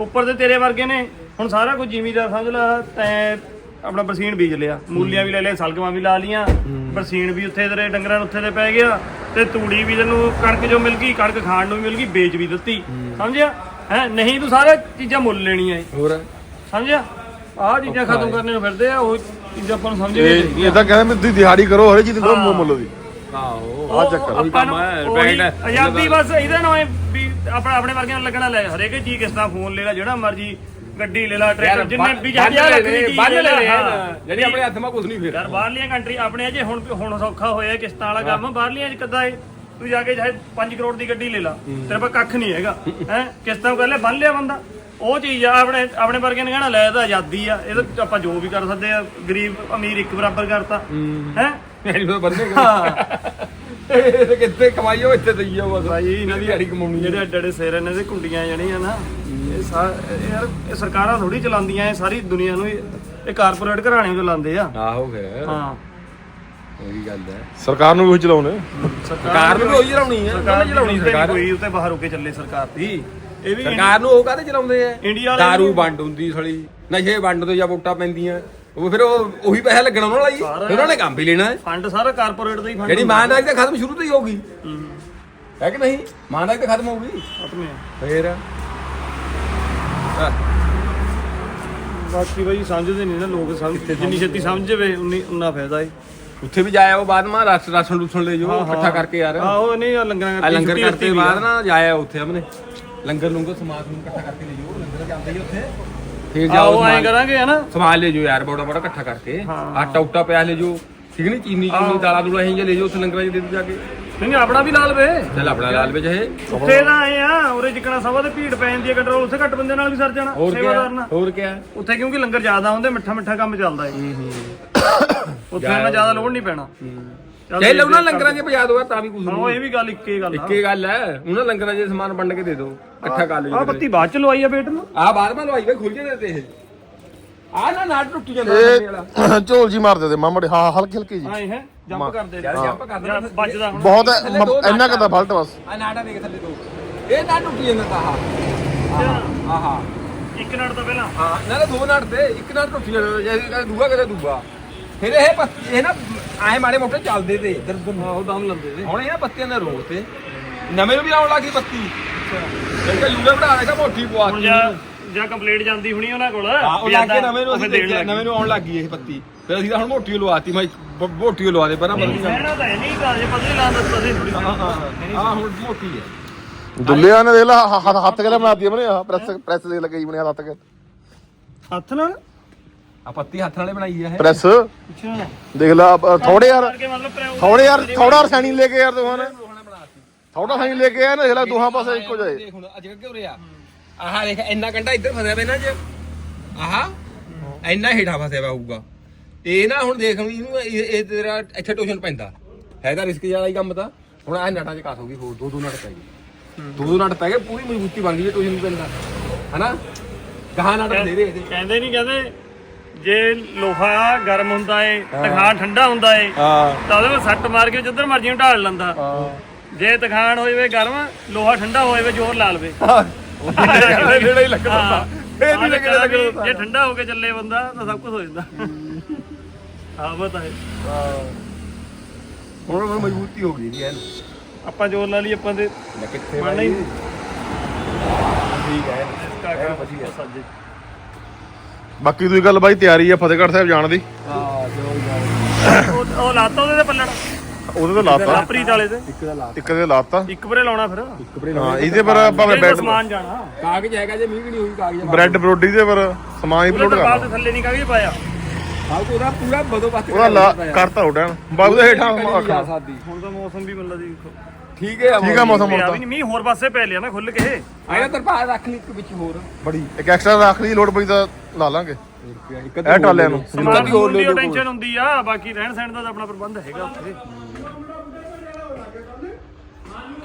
ਉੱਪਰ ਤੇ ਤੇਰੇ ਵਰਗੇ ਨੇ ਹੁਣ ਸਾਰਾ ਕੁਝ ਜ਼ਿਮੀਦਾਰ ਸਮਝ ਲੈ ਤੈਂ ਆਪਣਾ ਬਰਸੀਨ ਬੀਜ ਲਿਆ ਮੂਲੀਆਂ ਵੀ ਲੈ ਲਿਆ ਸਲਗਮਾਂ ਵੀ ਲਾ ਲੀਆਂ ਬਰਸੀਨ ਵੀ ਉੱਥੇ ਤੇਰੇ ਡੰਗਰਾਂ ਨੂੰ ਉੱਥੇ ਤੇ ਪੈ ਗਿਆ ਤੇ ਤੂੜੀ ਵੀ ਤੈਨੂੰ ਕਣਕ ਜੋ ਮਿਲ ਗਈ ਕਣਕ ਖਾਣ ਨੂੰ ਵੀ ਮਿਲ ਗਈ ਵੇਚ ਵੀ ਦਿੱਤੀ ਸਮਝਿਆ? ਹੈ? ਨਹੀਂ ਤੂੰ ਸਾਰਾ ਚੀਜ਼ਾਂ ਮੁੱਲ ਲੈਣੀਆਂ ਏ। ਹੋਰ? ਸਮਝਿਆ? ਆਹ ਚੀਜ਼ਾਂ ਖਤਮ ਕਰਨੇ ਨੂੰ ਫਿਰਦੇ ਆ ਉਹ ਚੀਜ਼ਾਂ ਆਪਾਂ ਨੂੰ ਸਮਝ ਨਹੀਂ ਇਹ ਆਉਂਦੀ। ਇਹ ਤਾਂ ਕਹਿੰਦੇ ਤੁਸੀਂ ਦਿਹਾੜੀ ਕਰੋ ਹਰੇ ਚੀਜ਼ ਕਰੋ ਮੁੱਲ ਦੀ। ਆਹੋ ਆਹ ਚੱਕਰ ਉਹ ਆਪਾਂ ਨੂੰ ਕੰਮ ਹੈ, ਉਹੀ। ਆਜ਼ਾਦੀ ਬਸ ਇਹਦੇ ਨਾਲ ਇਹ ਵੀ ਆਪਣਾ ਆਪਣੇ ਵਰਗਿਆਂ ਨੂੰ ਲੱਗਣਾ ਲੈ ਹਰੇਕ ਚੀਜ਼ ਕਿਸ ਤਰ੍ਹਾਂ ਫੋਨ ਲੈ ਲੈ ਜਿਹੜਾ ਮਰਜ਼ੀ ਗੱਡੀ ਲੈ ਲੈ ਟਰੈਕਟਰ ਜਿੰਨੇ ਵੀ ਜਾਂਦੇ ਲੱਖ ਦੀ ਚੀਜ਼ ਬੰਨ ਲੈ ਲੈ ਲੈ ਲੈ ਜਿਹੜੀ ਆਪਣੇ ਹੱਥ ਮਾ ਕੁਝ ਨਹੀਂ ਫੇਰ। ਯਾਰ ਬਾਹਰਲੀਆਂ ਕੰਟਰੀ ਆਪਣੇ ਅਜੇ ਹੁਣ ਹੁਣ ਸੌਖਾ ਹੋਇਆ ਕਿਸ਼ਤਾਂ ਵਾਲਾ ਕੰਮ ਬਾਹਰਲੀਆਂ ਚ ਕਦਾ ਏ ਤੂੰ ਜਾ ਕੇ ਚਾਹੇ 5 ਕਰੋੜ ਦੀ ਗੱਡੀ ਲੈ ਲਾ ਤੇਰੇ ਕੋਲ ਕੱਖ ਨਹੀਂ ਹੈਗਾ ਹੈ? ਕਿਸ਼ਤਾਂ ਪਹਿਲੇ ਬੰਨ ਲਿਆ ਬੰਦਾ। ਉਹ ਚੀਜ਼ ਆ ਆਪਣੇ ਆਪਣੇ ਵਰਗੇ ਨੇ ਕਹਿਣਾ ਲੈ ਇਹ ਤਾਂ ਆਜ਼ਾਦੀ ਆ ਇਹ ਤਾਂ ਆਪਾਂ ਜੋ ਵੀ ਕਰ ਸਕਦੇ ਆ ਗਰੀਬ ਅਮੀਰ ਇੱਕ ਬਰਾਬਰ ਕਰਤਾ ਹੈ। ਨਹੀਂ ਤਾਂ ਬੰਦੇ ਹਾਂ। ਇਹ ਕਿੱਥੇ ਕਮਾਈਓ ਇੱਥੇ ਦਈਓ ਬਸ। ਭਾਈ ਇਹਨਾਂ ਦੀ ਦਿਹਾੜੀ ਕਮਾਉਣੀ ਜਿਹੜੇ ਅੱਡੇ ਅੱਡੇ ਸਿਰ ਇਹਨਾਂ ਦੇ ਕੁੰਡੀਆਂ ਜਿਹੜੀਆਂ ਨਾ ਇਹ ਸਾ- ਇਹ ਯਾਰ ਇਹ ਸਰਕਾਰਾਂ ਥੋੜੀ ਚਲਾਉਂਦੀਆਂ ਇਹ ਸਾਰੀ ਦੁਨੀਆ ਨੂੰ ਇਹ ਇਹ ਕਾਰਪੋਰੇਟ ਘਰਾਣੇ ਚਲਾਉਂਦੇ ਆ। ਆਹੋ ਫਿਰ। ਹਾਂ। ਉਹੀ ਗੱਲ ਹੈ। ਸਰਕਾਰ ਨੂੰ ਵੀ ਉਹੀ ਚਲਾਉਣੇ। ਸਰਕਾਰ ਨੂੰ ਵੀ ਉਹੀ ਚਲਾਉਣੀ ਹੈ। ਸਰਕਾਰ ਉਹਨੇ ਚਲਾਉਣੀ ਸਰਕਾਰ। ਕੋਈ ਉੱਤੇ ਬਾਹਰ ਹੋ ਕੇ ਚੱਲੇ ਸਰਕਾਰ ਦੀ। ਇਹ ਵੀ ਸਰਕਾਰ ਨੂੰ ਉਹ ਕਾਹਦੇ ਚਲਾਉਂਦੇ ਆ? ਇੰਡੀਆ ਵਾਲੇ ਦਾਰੂ ਵੰਡ ਹੁੰਦੀ ਸਲੀ। ਨਸ਼ੇ ਵੰਡ ਤੋਂ ਜਾਂ ਵੋਟਾਂ ਪੈਂਦੀਆਂ। ਉਹ ਫਿਰ ਉਹ ਉਹੀ ਪੈਸਾ ਲੱਗਣਾ ਉਹਨਾਂ ਵਾਲਾ ਹੀ ਫਿਰ ਉਹਨਾਂ ਨੇ ਕੰਮ ਵੀ ਲੈਣਾ। ਹੈ ਫੰਡ ਸਾਰਾ ਕਾਰਪੋਰੇਟ ਦਾ ਹੀ ਫੰਡ ਜਿਹੜੀ ਇਮਾਨਦਾਰੀ ਤਾਂ ਖਤਮ ਸ਼ੁਰੂ ਤੋਂ ਹੀ ਹੋਗੀ ਹੂੰ। ਹੈ ਕਿ ਨਹੀਂ? ਇਮਾਨਦਾਰੀ ਤਾਂ ਖਤਮ ਹੋ ਗਈ ਆਪਣੇ। ਫੇਰ? ਬਾਕੀ ਬਾਈ ਸਮਝਦੇ ਨਹੀਂ ਨਾ ਲੋਕ ਸਮਝ ਜਿੰਨੀ ਛੇਤੀ ਸਮਝ ਜਾਵੇ ਉਨੀ ਉਨਾ ਫਾਇਦਾ ਏ। ਉੱਥੇ ਵੀ ਜਾਇਆ ਉਹ ਬਾਅਦ ਮਾ ਰਸ ਰਸਣ ਰੁਸਣ ਲੈ ਜਾਓ ਇਕੱਠਾ ਕਰਕੇ ਯਾਰ। ਆਹੋ ਨਹੀਂ ਲੰਗਰਾਂ ਲੰਗਰ ਛੁੱਟੀ ਕਰਤੇ ਦਿੱਤੀ ਬਾਅਦ ਨਾ ਜਾਇਆ ਉੱਥੇ ਹਮਨੇ ਲੰਗਰ ਲੂੰਗਰ ਸਮਾਨ ਨੂੰ ਇਕੱਠਾ ਕਰਕੇ ਲੈ ਜਾਓ ਲੰਗਰ ਜਾਂਦੇ ਹੀ ਉੱਥੇ। ਫੇਰ ਜਾਓ ਆਓ ਐਂ ਸਮਾਨ। ਕਰਾਂਗੇ ਹਨਾ? ਸਮਾਨ ਲੈ ਜਾਓ ਯਾਰ ਬੜਾ ਬੜਾ ਇਕੱਠਾ ਕਰਕੇ। ਹਾਂ। ਆਟਾ ਉਟਾ ਪਿਆ ਲੈ ਜਾਓ। ਠੀਕ ਨਹੀਂ ਚੀਨੀ ਚੂਨੀ ਦਾਲਾਂ ਦੂਲਾਂ ਇਹ ਜੇ ਲੈ ਜਾਓ ਉੱਥੇ ਲੰਗਰਾਂ 'ਚ ਦੇ ਦਿਓ ਜਾ ਕੇ। ਨਹੀਂ ਨਹੀਂ ਆਪਣਾ ਵੀ ਲਾ ਲਵੇ ਚੱਲ ਆਪਣਾ ਲਾਲ ਵਿੱਚ ਇਹ ਉੱਥੇ ਤਾਂ ਆਏ ਆ ਉਰੇ ਜਿੱਕਣਾ ਸਭਾ ਤੇ ਭੀੜ ਪੈ ਜਾਂਦੀ ਹੈ ਕੰਟਰੋਲ ਉੱਥੇ ਘੱਟ ਬੰਦੇ ਨਾਲ ਵੀ ਸਰ ਜਾਣਾ ਹੋਰ ਸੇਵਾਦਾਰ ਕੀ ਨਾਲ। ਹੋਰ ਕੀ ਉੱਥੇ ਕਿਉਂਕਿ ਲੰਗਰ ਜ਼ਿਆਦਾ ਹੁੰਦੇ ਮਿੱਠਾ ਮਿੱਠਾ ਕੰਮ ਚੱਲਦਾ ਏ। ਉੱਥੇ ਉਹਨਾਂ ਜ਼ਿਆਦਾ ਲੋਡ ਨਹੀਂ ਪੈਣਾ। ਜੇ ਆ ਲੰਗਰਾਂ 'ਚ ਪਜਾ ਦੋ ਤਾਂ ਵੀ ਕੁਝ ਹਾਂ ਇਹ ਵੀ ਗੱਲ ਇੱਕੇ ਗੱਲ ਆ। ਇੱਕੇ ਗੱਲ ਹੈ। ਉਹਨਾਂ ਲੰਗਰਾਂ 'ਚ ਸਮਾਨ ਵੰਡ ਕੇ ਦੇ ਦਿਓ। ਇਕੱਠਾ ਕਰ ਲਿਓ ਆ ਬੱਤੀ ਬਾਅਦ ਚ ਲਵਾਈ ਆ ਬੇਟ ਨੂੰ? ਆ ਬਾਅਦ ਮਾ ਲਵਾਈ ਵੇ ਖੁੱਲ ਜੇ ਤੇ ਇਹ। ਆ ਨਾ ਨਾਟ ਟੁੱਟ ਜਾਂਦਾ ਸਾਡੇ ਵਾਲਾ। ਇਹ *coughs* ਝੋਲ ਜੀ ਮਾਰਦੇ ਤੇ ਮਾਮੜੇ ਹਾਂ ਹਲਕੀ ਹਲਕੀ ਜੀ। ਹਾਂ ਇਹ ਜੰਪ ਕਰਦੇ ਯਾਰ ਜੰਪ ਕਰ ਜਾਂ ਦੇ। ਵੱਜਦਾ ਹੁਣ। ਬਹੁਤ ਥੱਲੇ ਦੋ ਮ- ਇੰਨਾ ਕਦਾ ਫਲਟ ਬਸ। ਆ ਨਾਟਾ ਦੇਖ ਥੱਲੇ ਦੋ। ਇਹ ਨਾ ਟੁੱਟ ਜਾਂਦਾ ਤਾਂ ਆਹ। ਆਹਾ ਇੱਕ ਨੜ ਤੋਂ ਪਹਿਲਾਂ। ਹਾਂ ਨਾ ਨਾ ਦੋ ਨਾਟ ਤੇ ਇੱਕ ਨਾਟ ਟੁੱਟ ਜਾਂਦਾ। ਜੇ ਦੂਆ ਕਦੇ ਦੂਆ। ਫਿਰ ਇਹ ਪੱਤ- ਇਹ ਨਾ ਐ ਮਾੜੇ ਮੋਟੇ ਚੱਲਦੇ ਤੇ ਇੱਧਰ ਉੱਧਰ ਨੂੰ। ਉਹ ਦਮ ਲੰਦੇ ਦੇ ਹੁਣ ਇਹ ਨਾ ਪੱਤਿਆਂ ਦੇ ਰੋਡ ਤੇ। ਨਵੇਂ ਨੂੰ ਵੀ ਆਉਣ ਲੱਗੀ ਪੱਤੀ ਇੱਕ ਯੂਰੇ ਬਣਾ ਦੇਗਾ ਮੋਟੀ ਪਵਾ ਹੁਣ ਜਾਂ ਜਾਂ ਕੰਪਲੀਟ ਜਾਂਦੀ ਹੁਣੀ ਉਹਨਾਂ ਕੋਲ। ਹਾਂ ਉਹ ਵੀ ਲਾ ਕੇ ਏਦਾਂ ਨਵੇਂ ਨੂੰ ਅਸੀਂ ਦੇਣ ਦੇਖਿਆ ਲੱਗ ਨਵੇਂ ਨੂੰ ਆਉਣ ਲੱਗੀ ਇਹ ਪੱਤੀ ਫਿਰ ਅਸੀਂ ਤਾਂ ਹੁਣ ਮੋਟੀ ਓ ਲਵਾਤੀ ਮੈਂ ਮੋਟੀ ਓ ਲਵਾ ਦੇ ਪਰਾਂ ਬਦਲੀ ਸਹਿਣਾ ਤਾਂ ਹੈ ਨਹੀਂ ਘਰ ਜੇ ਪਤਲੀ ਲਾਂ ਦੱਸਦਾ ਸੀ ਥੋੜੀ ਹਾਂ ਹਾਂ ਹਾਂ। ਹੁਣ ਮੋਟੀ ਹੈ। ਦੁੱਲਿਆਂ ਨੇ ਦੇਖ ਲਾ ਹ- ਹੱਥ ਹੱਥ ਕੇ ਬਣਾਤੀ ਬਣੇ ਆ ਪ੍ਰੈਸ ਪ੍ਰੈਸ ਦੇ ਲੱਗੇ ਜੀ ਬਣੇ ਹੱਥ ਕੇ ਹੱਥ ਨਾਲ। ਆ ਪੱਤੀ ਹੱਥ ਨਾਲੇ ਬਣਾਈ ਹੈ ਇਹ। ਪ੍ਰੈਸ। ਦੇਖ ਲਾ ਅ, ਥੋੜੇ ਯਾਰ ਥੋੜੇ ਯਾਰ ਥੋੜਾ ਰਸਾਇਣੀ ਲੈ ਕੇ ਯਾਰ ਦੋਹਾਂ ਨੇ। ਥੋੜਾ ਰਸਾਇਣੀ ਲੈ ਕੇ ਆਇਆ ਨਾ ਲਾ ਦੋਹਾਂ ਪਾਸੇ ਇੱਕੋ ਜਾਏ ਦੇਖ ਹੁਣ ਅੱਜ ਕਿਉਂ ਰਿਆ ਆਹ ਦੇਖ ਇੰਨਾ ਕੰਡਾ ਇੱਧਰ ਫਸਿਆ ਪਿਆ ਨਾ ਚ। ਆਹ ਇੰਨਾ ਹੇਠਾਂ ਫਸਿਆ ਪਿਆ ਹੋਊਗਾ। ਤੇ ਇਹ ਨਾ ਹੁਣ ਦੇਖ ਹੁਣ ਇਹਨੂੰ ਇਹ ਇਹ ਤੇਰਾ ਇੱਥੇ ਟੋਸ਼ਨ ਪੈਂਦਾ। ਹੈ ਤਾਂ ਰਿਸਕ ਵਾਲਾ ਹੀ ਕੰਮ ਤਾਂ। ਹੁਣ ਆ ਨਟਾਂ ਚ ਕਾਸ ਹੋ ਗਈ ਹੋਰ ਦੋ ਦੋ ਨਟ ਪੈ ਗਏ। ਦੋ ਦੋ ਨਟ ਪੈ ਗਏ ਪੂਰੀ ਮਜ਼ਬੂਤੀ ਬਣ ਗਈ ਜੇ ਟੋਸ਼ਨ ਨੂੰ ਪੈਂਦਾ ਹਨਾ? ਕਹਾਂ ਨਟ ਦੇ ਦੇ ਇਹਦੇ। ਕਹਿੰਦੇ ਨਹੀਂ ਕਹਿੰਦੇ ਜੇ ਲੋਹਾ ਗਰਮ ਹੁੰਦਾ ਏ ਤਖਾਨ ਠੰਡਾ ਹੁੰਦਾ ਏ ਹਾਂ। ਤਾਂ ਉਹਦੇ ਵਿੱਚ ਸੱਟ ਮਾਰ ਕੇ ਜਿੱਧਰ ਮਰਜ਼ੀ ਨੂੰ ਢਾਲ ਲੈਂਦਾ। ਜੇ ਤਖਾਨ ਹੋ ਜਾਵੇ ਗਰਮ ਲੋਹਾ ਠੰਡਾ ਹੋ ਜਾਵੇ ਜ਼ੋਰ ਲਾ ਲਵੇ। ਨੇੜੇ ਹੀ ਲੱਗਦਾ ਹਾਂ। ਇਹ ਤਾਂ ਲੱਗਦਾ ਜੇ ਠੰਡਾ ਹੋ ਕੇ ਚੱਲੇ ਬੰਦਾ ਤਾਂ ਸਭ ਕੁਝ ਹੋ ਜਾਂਦਾ। ਹਾਂ ਬਤਾ ਹੈ। ਹੁਣ ਹੁਣ ਮਜ਼ਬੂਤੀ ਹੋ ਗਈ ਜੀ ਐਨ ਆਪਾਂ ਜ਼ੋਰ ਲਾ ਲਈ ਆਪਾਂ ਦੇ ਮੈਂ ਕਿੱਥੇ ਮੰਨਣਾ ਬਾਈ? ਹੀ ਠੀਕ ਹੈ। ਸੱਜੇ। ਬਾਕੀ ਦੂਜੀ ਗੱਲ ਬਾਈ ਤਿਆਰੀ ਆ ਫਤਿਹਗੜ੍ਹ ਸਾਹਿਬ ਜਾਣ ਦੀ। ਹਾਂ ਚਲੋ ਜਾਓ ਉਹ ਉਹ ਲਾਤਾ ਉਹਦੇ ਤੇ ਪੱਲੜ ਉਹਦੇ ਤੇ ਲਾਤਾ। ਲਾਪਰੀਤ ਵਾਲੇ ਤੇ? ਇੱਕ ਦਾ ਲਾ ਇੱਕ ਦੇ ਲਾਤਾ। ਇੱਕ ਬਰੇ ਲਾਉਣਾ ਫਿਰ? ਇੱਕ ਬਰੇ ਹਾਂ ਇਹਦੇ ਪਰ ਆਪਾਂ ਇਹਦਾ ਬ੍ਰੈਡ ਸਮਾਨ ਜਾਣਾ। ਕਾਗਜ਼ ਹੈਗਾ ਜੇ ਮੀਂਹ ਵੀ ਨਹੀਂ ਹੋਈ ਕਾਗਜ਼ ਬ੍ਰੈਡ ਬਰੋਡੀ ਦੇ ਪਰ ਸਮਾਨ ਹੀ ਉਹਦੇ ਅਪਲੋਡ ਤਰਪਾਲ ਕਰਨਾ ਤੇ ਥੱਲੇ ਨਹੀਂ ਕਾਗਜ਼ ਪਾਇਆ। ਹਾਂ ਉਹਦਾ ਪੂਰਾ ਬਦੋਬਸਤ ਉਹਦਾ ਲਾ ਕਰਤਾ ਉਡਣ। ਬਾਬੂ ਦੇ ਹੇਠਾਂ ਜਾ ਆਖਣਾ। ਸਕਦੀ। ਹੁਣ ਤਾਂ ਮੌਸਮ ਵੀ ਮੱਲਾ ਦੀ ਠੀਕ ਹੈ ਠੀਕ ਆ ਮੌਸਮ ਪਿਆ ਹੁਣ ਵੀ ਨਹੀਂ ਮੀਂਹ ਹੋਰ ਪਾਸੇ ਪੈ ਲਿਆ ਨਾ ਖੁੱਲ ਕੇ। ਆਇਆ ਤਰਪਾ ਰੱਖ ਲਈ ਇੱਕ ਵਿੱਚ ਹੋਰ। ਬੜੀ ਇੱਕ ਐਕਸਟਰਾ ਰੱਖ ਲਈ ਲੋਡ ਪਈ ਤਾਂ ਲਾ ਲਾਂਗੇ। ਇੱਕ ਇਹ ਟਰਾਲਿਆਂ ਨੂੰ। ਸਮਾਨ ਦੀ ਹੋਰ ਟੈਨਸ਼ਨ ਹੁੰਦੀ ਆ। ਬਾਕੀ ਰਹਿਣ ਸਹਿਣ ਦਾ ਤਾਂ ਆਪਣਾ ਪ੍ਰਬੰਧ ਹੈਗਾ ਉੱਥੇ।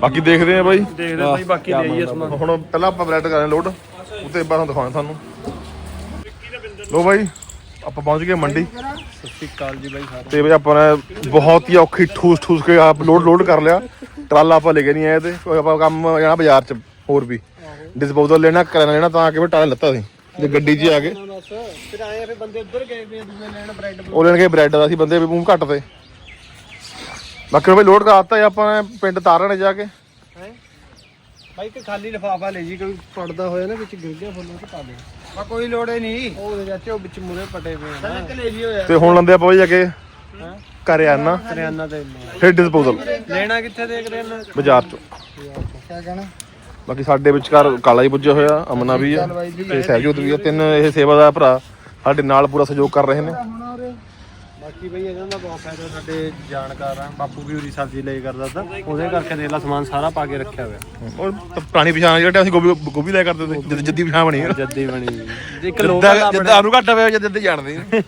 ਬਾਕੀ ਦੇਖਦੇ ਆ ਬਾਈ। ਦੇਖਦੇ ਭਾਈ ਬਾਕੀ ਲੈ ਆਈਏ ਸਮਾਨ। ਹੁਣ ਪਹਿਲਾਂ ਆਪਾਂ ਬ੍ਰੈਡ ਕਰਾਂਗੇ ਲੋਡ ਉੱਤੇ ਬਾਅਦ ਦਿਖਾਉਣਾ ਤੁਹਾਨੂੰ। ਲੋ ਬਾਈ ਆਪਾਂ ਪਹੁੰਚ ਗਏ ਮੰਡੀ। ਸਤਿ ਸ਼੍ਰੀ ਅਕਾਲ ਜੀ ਬਾਈ ਸਾਰੇ। ਤੇ ਬਈ ਆਪਾਂ ਨੇ ਬਹੁਤ ਹੀ ਔਖੀ ਠੂਸ ਠੂਸ ਕੇ ਆਪ ਲੋਡ ਲੋਡ ਕਰ ਲਿਆ। ਟਰਾਲਾ ਆਪਾਂ ਲੈ ਕੇ ਨਹੀਂ ਆਏ ਤੇ ਕੋਈ ਆਪਾਂ ਕੰਮ ਜਾਣਾ ਬਾਜ਼ਾਰ ਚ ਹੋਰ ਵੀ। ਡਿਸਪੋਜ਼ਲ ਲੈਣਾ ਕਰਨਾ ਲੈਣਾ ਤਾਂ ਕਿ ਵੀ ਟਰਾਲਾ ਲੱਤਾ ਸੀ। ਜੇ ਗੱਡੀ 'ਚ ਹੀ ਆ ਗਏ ਫਿਰ ਆਏ ਫਿਰ ਬੰਦੇ ਉੱਧਰ ਗਏ ਵੀ ਦੂਜੇ ਲੈਣ ਬ੍ਰੈਡ ਉਹ ਲੈਣ ਗਏ ਬ੍ਰੈਡ ਦਾ ਸੀ ਬੰਦੇ ਵੀ ਮੂੰਹ ਘੱਟ ਤੇ। ਬਾਕੀ ਬਈ ਲੋਡ ਕਰਾਤਾ ਜੀ ਆਪਾਂ ਨੇ ਪਿੰਡ ਤਾਰਨ ਜਾ ਕੇ। ਭਾਈ ਇੱਕ ਖਾਲੀ ਲਿਫਾਫਾ ਲੈ ਜੀ ਕੋਈ ਪੜਦਾ ਹੋਇਆ ਨਾ ਵਿੱਚ ਗਿਰ ਗਿਆ ਫੁੱਲਾਂ ਤੇ ਪਾ ਦੇ। ਆ ਕੋਈ ਲੋੜ ਹੀ ਨਹੀਂ। ਉਹ ਦੇ ਚਾਚੇ ਉਹ ਵਿੱਚ ਮੂਰੇ ਪਟੇ ਪਏ ਆ। ਹੋਇਆ ਤੇ ਹੁਣ ਲੰਦੇ ਆਪਾਂ ਬਈ ਅੱਗੇ। ਘਰੇ ਆਣਾ ਕਰਿਆਨਾ ਤੇ ਫਿਰ ਡਿਸਪੋਜ਼ਲ ਲੈਣਾ ਕਿੱਥੇ ਦੇ ਕਰਿਆਨਾ ਬਾਜ਼ਾਰ ਚ। ਕਿਆ ਕਹਿਣਾ ਬਾਕੀ ਸਾਡੇ ਵਿਚਕਾਰ ਕਾਲਾ ਹੀ ਪੁੱਜਿਆ ਹੋਇਆ ਅਮਨਾ ਵੀ ਆ। ਤੇ ਸਹਿਜੋਤ ਵੀ ਆ। ਤਿੰਨ ਇਹ ਸੇਵਾ ਦਾ ਭਰਾ ਸਾਡੇ ਨਾਲ ਪੂਰਾ ਸਹਿਯੋਗ ਕਰ ਰਹੇ ਨੇ। ਬਾਕੀ ਬਈ ਇਹਨਾਂ ਦਾ ਬਹੁਤ ਫਾਇਦਾ ਸਾਡੇ ਜਾਣਕਾਰ ਆ ਬਾਪੂ ਵੀ ਉਰੀ ਸਬਜ਼ੀ ਲਈ ਕਰਦਾ ਤਾਂ ਉਹਦੇ ਕਰਕੇ ਦੇਖ ਲਾ ਸਮਾਨ ਸਾਰਾ ਪਾ ਕੇ ਰੱਖਿਆ ਹੋਇਆ। ਉਹ ਤਾਂ ਪੁਰਾਣੀ ਪਛਾਣ ਜਿਹੜਾ ਅਸੀਂ ਗੋਭੀ ਗੋਭੀ ਲੈ ਕਰਦੇ ਤੇ ਜਦ ਜੱਦੀ ਪਛਾਣ ਬਣੀ ਜੱਦੀ ਬਣੀ। ਇੱਕ ਜਿੱਦਾਂ ਜਿੱਦਾਂ ਨੂੰ ਘੱਟ ਪਿਆ ਜਦ ਜੱਦੀ ਜਾਣਦੇ ਨੇ।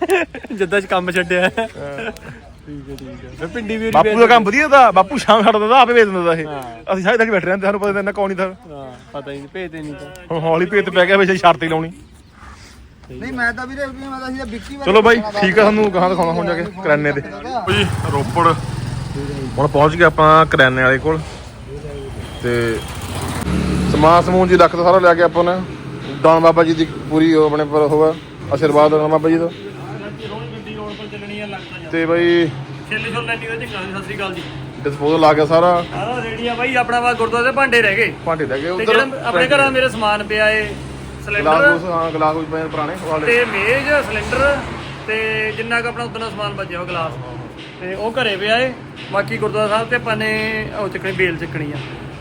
ਜਿੱਦਾਂ ਚ ਕੰਮ ਛੱਡਿਆ। ਠੀਕ ਹੈ ਠੀਕ ਹੈ। ਫਿਰ ਪਿੰਡੀ ਵੀ ਬਾਪੂ ਦਾ ਕੰਮ ਵਧੀਆ ਦਾ ਬਾਪੂ ਸ਼ਾਮ ਛੱਡ ਦਿੰਦਾ ਆਪੇ ਵੇਚ ਦਿੰਦਾ ਇਹ ਅਸੀਂ ਸਾਰੇ ਦਿਨ ਬੈਠੇ ਰਹਿੰਦੇ ਸਾਨੂੰ ਪਤਾ ਨਹੀਂ ਕੌਣ ਹੀ ਥਾ ਹਾਂ ਪਤਾ ਹੀ ਨਹੀਂ ਭੇਜਦੇ ਨਹੀਂ ਤਾਂ। ਹੁਣ ਹੌਲੀ ਭੇਤ ਪੈ ਗਿਆ ਵੀ ਸ਼ਰਤ ਹੀ ਲਾਉਣੀ। ਨਹੀਂ ਮੈਂ ਤਾਂ ਵੀਰੇ ਮੈਂ ਤਾਂ ਸੀਦਾ ਵਿੱਕੀ ਚਲੋ ਬਾਈ ਠੀਕ ਆ ਤੁਹਾਨੂੰ ਗਾਹਾਂ ਦਿਖਾਉਣਾ ਹੁਣ ਜਾ ਕੇ ਕਰਿਆਨੇ ਤੇ ਜੀ ਰੋਪੜ। ਹੁਣ ਪਹੁੰਚ ਗਏ ਆਪਾਂ ਕਰਿਆਨੇ ਵਾਲੇ ਕੋਲ। ਤੇ ਸਮਾਨ ਸਮੂਨ ਜੀ ਰੱਖਦਾ ਸਾਰਾ ਲੈ ਕੇ ਆਪਾਂ ਨੇ। ਦਾਨ ਬਾਬਾ ਜੀ ਦੀ ਪੂਰੀ ਉਹ ਆਪਣੇ ਪਰ ਹੋਵਾ ਆਸ਼ੀਰਵਾਦ ਦਾਨ ਬਾਬਾ ਜੀ ਦਾ 'ਤੇ ਬਾਈ ਛੇਲੇ ਛੋਲੇ ਨਹੀਂ ਉਹਦੇ ਚੰਗਾ ਸਤਿ ਸ੍ਰੀ ਅਕਾਲ ਜੀ। ਡਿਸਪੋਜ਼ਲ ਆ ਗਿਆ ਸਾਰਾ। ਆਹ ਰੇੜੀ ਆ ਬਾਈ ਆਪਣਾ ਵਾ ਗੁਰਦੁਆਰੇ ਦੇ ਭਾਂਡੇ ਰਹਿ ਗਏ। ਭਾਂਡੇ ਲੈ ਗਏ ਤੇ ਉਧਰ ਜਿਹੜਾ ਆਪਣੇ ਘਰਾਂ ਮੇਰੇ ਸਮਾਨ ਪਿਆ ਏ ਸਿਲੰਡਰ। ਗਲੂਸ, ਹਾਂ ਗਲਾਸ ਵੀ ਪਏ ਪੁਰਾਣੇ ਉਹ ਵਾਲੇ। ਤੇ ਮੇਜ਼ ਸਿਲੰਡਰ ਤੇ ਜਿੰਨਾ ਕੁ ਆਪਣਾ ਉਤਨਾ ਸਮਾਨ ਬਚਿਆ ਉਹ ਗਲਾਸ। ਤੇ ਉਹ ਘਰੇ ਪਿਆ ਏ ਬਾਕੀ ਗੁਰਦੁਆਰਾ ਸਾਹਿਬ ਤੇ ਆਪਾਂ ਨੇ ਉਹ ਚੱਕਣੀ ਬੇਲ ਚੱਕਣੀ ਆ।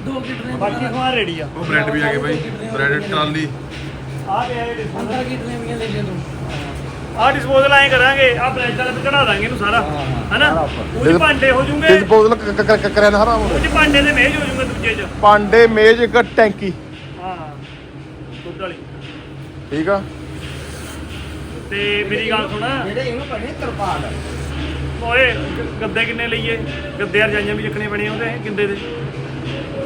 ਦੋ ਕਿਟਨੇ ਬਾਕੀ ਸਮਾਨ ਰੇੜੀ ਆ। ਉਹ ਬ੍ਰੈਡ ਵੀ ਆ ਗਏ ਬਾਈ ਬ੍ਰੈਡ ਟਰਾਲੀ। ਆ ਗਿਆ ਇਹ ਅੰਦਰ ਕਿਤਨੇ ਵੀ ਲੈ ਲਿਆ ਤੂੰ। ਆ ਡਿਸਪੋਜ਼ਲ ਐ ਕਰਾਂਗੇ ਆ ਬ੍ਰੈਡ ਵਾਲੇ ਤੇ ਚੜਾ ਦਾਂਗੇ ਇਹਨੂੰ ਸਾਰਾ ਹੈਨਾ? ਉਹ ਭਾਂਡੇ ਹੋ ਜੂਗੇ। ਡਿਸਪੋਜ਼ਲ ਕਰਿਆਨਾ ਹਰਾ ਉਹ। 'ਚ ਭਾਂਡੇ ਦੇ ਮੇਜ਼ ਹੋ ਜੂਗੇ ਦੂਜੇ 'ਚ। ਭਾਂਡੇ ਮੇਜ਼ ਇੱਕ ਟੈਂਕੀ। ਹਾਂ ਠੀਕ ਆ? ਤੇ ਮੇਰੀ ਗੱਲ ਸੁਣ। ਜਿਹੜੇ ਇਹਨੂੰ ਕਹਿੰਦੇ ਤਰਪਾਲ। ਓਏ ਗੱਦੇ ਕਿੰਨੇ ਲਈਏ? ਗੱਦੇ ਰਜਾਈਆਂ ਵੀ ਚੱਕਣੇ ਬਣੇ ਉਹਦੇ ਕਿੰਦੇ ਦੇ?